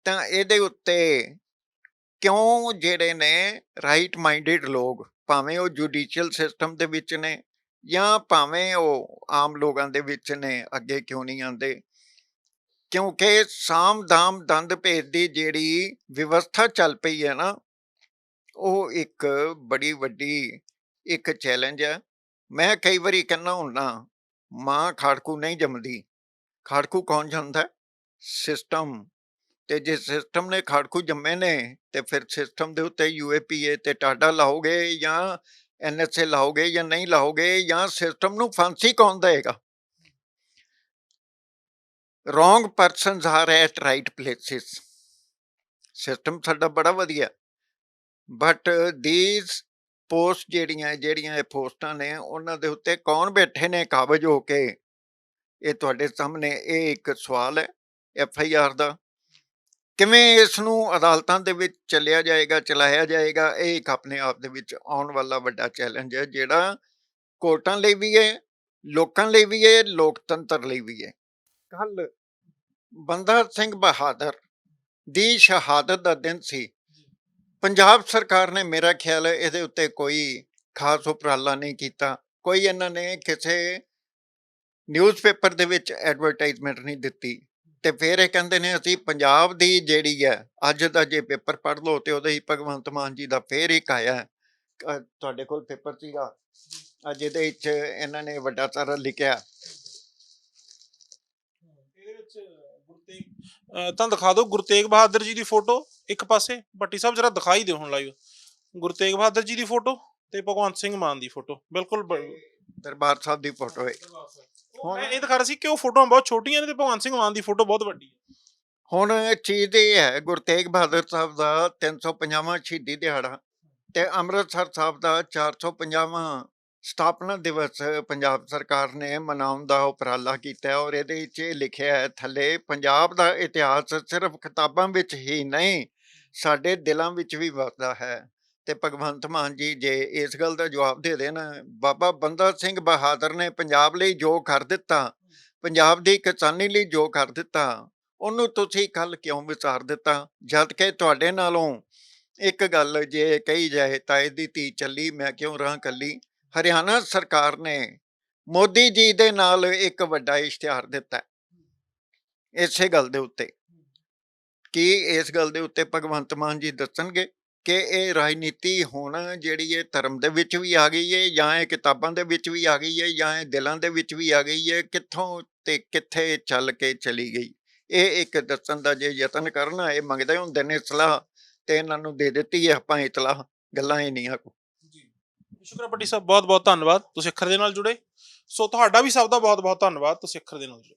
ਤਾਂ ਇਹਦੇ ਉੱਤੇ ਕਿਉਂ ਜਿਹੜੇ ਨੇ ਰਾਈਟ ਮਾਈਂਡਡ ਲੋਕ, ਭਾਵੇਂ ਉਹ ਜੁਡੀਸ਼ੀਅਲ ਸਿਸਟਮ ਦੇ ਵਿੱਚ ਨੇ ਜਾਂ ਭਾਵੇਂ ਉਹ ਆਮ ਲੋਕਾਂ ਦੇ ਵਿੱਚ ਨੇ, ਅੱਗੇ ਕਿਉਂ ਨਹੀਂ ਆਉਂਦੇ? ਕਿਉਂਕਿ ਸਾਮ ਦਾਮ ਦੰਦ ਭੇਦ ਦੀ ਜਿਹੜੀ ਵਿਵਸਥਾ ਚੱਲ ਪਈ ਹੈ ਨਾ, ਉਹ ਇੱਕ ਬੜੀ ਵੱਡੀ ਇੱਕ ਚੈਲੰਜ ਹੈ। ਮੈਂ ਕਈ ਵਾਰੀ ਕਹਿੰਦਾ ਹੁੰਨਾ ਮਾਂ ਖਾੜਕੂ ਨਹੀਂ ਜੰਮਦੀ। ਖਾੜਕੂ ਕੌਣ ਜੰਮਦਾ? ਸਿਸਟਮ ਤੇ ਜੇ ਸਿਸਟਮ ਨੇ ਖਾੜਕੂ ਜੰਮੇ ਨੇ, ਤੇ ਫਿਰ ਸਿਸਟਮ ਦੇ ਉੱਤੇ ਯੂਏਪੀਏ ਤੇ ਟਾਡਾ ਲਾਓਗੇ ਜਾਂ ਐਨਐਸਏ ਲਾਓਗੇ ਜਾਂ ਨਹੀਂ ਲਾਓਗੇ ਜਾਂ ਸਿਸਟਮ ਨੂੰ ਫਾਂਸੀ ਕੌਣ ਦੇਗਾ wrong persons are at right places system ਸਾਡਾ ਬੜਾ ਵਧੀਆ। ਬਟ ਥੀਸ ਪੋਸਟ ਜਿਹੜੀਆਂ ਜਿਹੜੀਆਂ ਇਹ ਪੋਸਟਾਂ ਨੇ, ਉਹਨਾਂ ਦੇ ਉੱਤੇ ਕੌਣ ਬੈਠੇ ਨੇ ਕਾਬਜ ਹੋ ਕੇ? ਇਹ ਤੁਹਾਡੇ ਸਾਹਮਣੇ ਇਹ ਇੱਕ ਸਵਾਲ ਹੈ ਐਫ ਆਈ ਆਰ ਦਾ। ਕਿਵੇਂ ਇਸ ਨੂੰ ਅਦਾਲਤਾਂ ਦੇ ਵਿੱਚ ਚੱਲਿਆ ਜਾਏਗਾ, ਚਲਾਇਆ ਜਾਏਗਾ, ਇਹ ਇੱਕ ਆਪਣੇ ਆਪ ਦੇ ਵਿੱਚ ਆਉਣ ਵਾਲਾ ਵੱਡਾ ਚੈਲੰਜ ਹੈ, ਜਿਹੜਾ ਕੋਰਟਾਂ ਲਈ ਵੀ ਹੈ, ਲੋਕਾਂ ਲਈ ਵੀ ਹੈ, ਲੋਕਤੰਤਰ ਲਈ ਵੀ ਹੈ। ਕੱਲ ਬੰਦਾ ਸਿੰਘ ਬਹਾਦਰ ਦੀ ਸ਼ਹਾਦਤ ਦਾ ਦਿਨ ਸੀ। ਪੰਜਾਬ ਸਰਕਾਰ ਨੇ ਮੇਰਾ ਖਿਆਲ ਹੈ ਇਹਦੇ ਉੱਤੇ ਕੋਈ ਖਾਸ ਉਪਰਾਲਾ ਨਹੀਂ ਕੀਤਾ। ਕੋਈ ਇਹਨਾਂ ਨੇ ਕਿਸੇ ਨਿਊਜ਼ਪੇਪਰ ਦੇ ਵਿੱਚ ਐਡਵਰਟਾਈਜ਼ਮੈਂਟ ਨਹੀਂ ਦਿੱਤੀ। ਤੇ ਫਿਰ ਇਹ ਕਹਿੰਦੇ ਨੇ ਅਸੀਂ ਪੰਜਾਬ ਦੀ ਜਿਹੜੀ ਹੈ ਅੱਜ ਦਾ ਜੇ ਪੇਪਰ ਪੜ੍ਹ ਲਓ ਤੇ ਉਹਦੇ ਹੀ ਭਗਵੰਤ ਮਾਨ ਜੀ ਦਾ ਫੇਰ ਇੱਕ ਆਇਆ ਤੁਹਾਡੇ ਕੋਲ ਪੇਪਰ ਸੀਗਾ? ਅੱਜ ਇਹਦੇ ਵਿੱਚ ਇਹਨਾਂ ਨੇ ਵੱਡਾ ਸਾਰਾ ਲਿਖਿਆ ਇਹਦੇ ਵਿੱਚ ਗੁਰਤੇਗ ਅਹ ਤੁਹਾਨੂੰ ਦਿਖਾ ਦਿਓ ਗੁਰਤੇਗ ਬਹਾਦਰ ਜੀ ਦੀ ਫੋਟੋ ਇੱਕ ਪਾਸੇ ਭੱਟੀ ਸਾਹਿਬ ਜਰਾ ਦਿਖਾਈ ਦਿਓ ਹੁਣ ਲਾਈਵ। ਗੁਰਤੇਗ ਬਹਾਦਰ ਜੀ ਦੀ ਫੋਟੋ ਤੇ ਭਗਵੰਤ ਸਿੰਘ ਮਾਨ ਦੀ ਫੋਟੋ ਬਿਲਕੁਲ ਦਰਬਾਰ ਸਾਹਿਬ ਦੀ ਫੋਟੋ ਹੈ। ਮੈਂ ਇਹ ਦਿਖਾ ਰਿਹਾ ਸੀ ਕਿ ਉਹ ਫੋਟੋਆਂ ਬਹੁਤ ਛੋਟੀਆਂ ਨੇ ਤੇ ਭਗਵੰਤ ਸਿੰਘ ਮਾਨ ਦੀ ਫੋਟੋ ਬਹੁਤ ਵੱਡੀ ਹੈ। ਹੁਣ ਚੀਜ਼ ਇਹ ਹੈ ਗੁਰਤੇਗ ਬਹਾਦਰ ਸਾਹਿਬ ਦਾ 350ਵਾਂ ਸ਼ਹੀਦੀ ਦਿਹਾੜਾ ਤੇ ਅੰਮ੍ਰਿਤਸਰ ਸਾਹਿਬ ਦਾ 450ਵਾਂ ਸਥਾਪਨਾ ਦਿਵਸ ਪੰਜਾਬ ਸਰਕਾਰ ਨੇ ਮਨਾਉਣ ਦਾ ਉਪਰਾਲਾ ਕੀਤਾ ਔਰ ਇਹਦੇ ਵਿੱਚ ਇਹ ਲਿਖਿਆ ਹੈ ਥੱਲੇ ਪੰਜਾਬ ਦਾ ਇਤਿਹਾਸ ਸਿਰਫ ਕਿਤਾਬਾਂ ਵਿੱਚ ਹੀ ਨਹੀਂ ਸਾਡੇ ਦਿਲਾਂ ਵਿੱਚ ਵੀ ਵਸਦਾ ਹੈ। ਤੇ ਭਗਵੰਤ ਮਾਨ ਜੀ ਜੇ ਇਸ ਗੱਲ ਦਾ ਜਵਾਬ ਦੇ ਦੇਣ, ਬਾਬਾ ਬੰਦਾ ਸਿੰਘ ਬਹਾਦਰ ਨੇ ਪੰਜਾਬ ਲਈ ਜੋ ਕਰ ਦਿੱਤਾ, ਪੰਜਾਬ ਦੀ ਕਿਸਾਨੀ ਲਈ ਜੋ ਕਰ ਦਿੱਤਾ, ਉਹਨੂੰ ਤੁਸੀਂ ਕੱਲ ਕਿਉਂ ਵਿਚਾਰ ਦਿੱਤਾ? ਜਦ ਕਿ ਤੁਹਾਡੇ ਨਾਲੋਂ ਇੱਕ ਗੱਲ ਜੇ ਕਹੀ ਜਾਏ ਤਾਂ ਇਹਦੀ ਧੀ ਚੱਲੀ, ਮੈਂ ਕਿਉਂ ਰਾਂ ਕੱਲੀ? ਹਰਿਆਣਾ ਸਰਕਾਰ ਨੇ ਮੋਦੀ ਜੀ ਦੇ ਨਾਲ ਇੱਕ ਵੱਡਾ ਇਸ਼ਤਿਹਾਰ ਦਿੱਤਾ। ਇਸੇ ਗੱਲ ਦੇ ਉੱਤੇ। ਕੀ ਇਸ ਗੱਲ ਦੇ ਉੱਤੇ ਭਗਵੰਤ ਮਾਨ ਜੀ ਦੱਸਣਗੇ? ਕਿ ਇਹ ਰਾਜਨੀਤੀ ਹੁਣ ਜਿਹੜੀ ਹੈ ਧਰਮ ਦੇ ਵਿੱਚ ਵੀ ਆ ਗਈ ਹੈ ਜਾਂ ਇਹ ਕਿਤਾਬਾਂ ਦੇ ਵਿੱਚ ਵੀ ਆ ਗਈ ਹੈ ਜਾਂ ਇਹ ਦਿਲਾਂ ਦੇ ਵਿੱਚ ਵੀ ਆ ਗਈ ਹੈ ਕਿੱਥੋਂ ਤੇ ਕਿੱਥੇ ਚੱਲ ਕੇ ਚਲੀ ਗਈ? ਇਹ ਇੱਕ ਦੱਸਣ ਦਾ ਜੇ ਯਤਨ ਕਰਨਾ, ਇਹ ਮੰਗਦੇ ਹੁੰਦੇ ਨੇ ਸਲਾਹ ਤੇ ਇਹਨਾਂ ਨੂੰ ਦੇ ਦਿੱਤੀ ਹੈ ਆਪਾਂ ਇਤਲਾਹ, ਗੱਲਾਂ ਹੀ ਨਹੀਂ ਆ ਜੀ। ਸ਼ੁਕਰ ਸਾਹਿਬ ਬਹੁਤ ਬਹੁਤ ਧੰਨਵਾਦ, ਤੁਸੀਂ ਅੱਖਰ ਦੇ ਨਾਲ ਜੁੜੇ। ਸੋ ਤੁਹਾਡਾ ਵੀ ਸਭ ਦਾ ਬਹੁਤ ਬਹੁਤ ਧੰਨਵਾਦ, ਤੁਸੀਂ ਅੱਖਰ ਦੇ ਨਾਲ ਜੁੜੇ।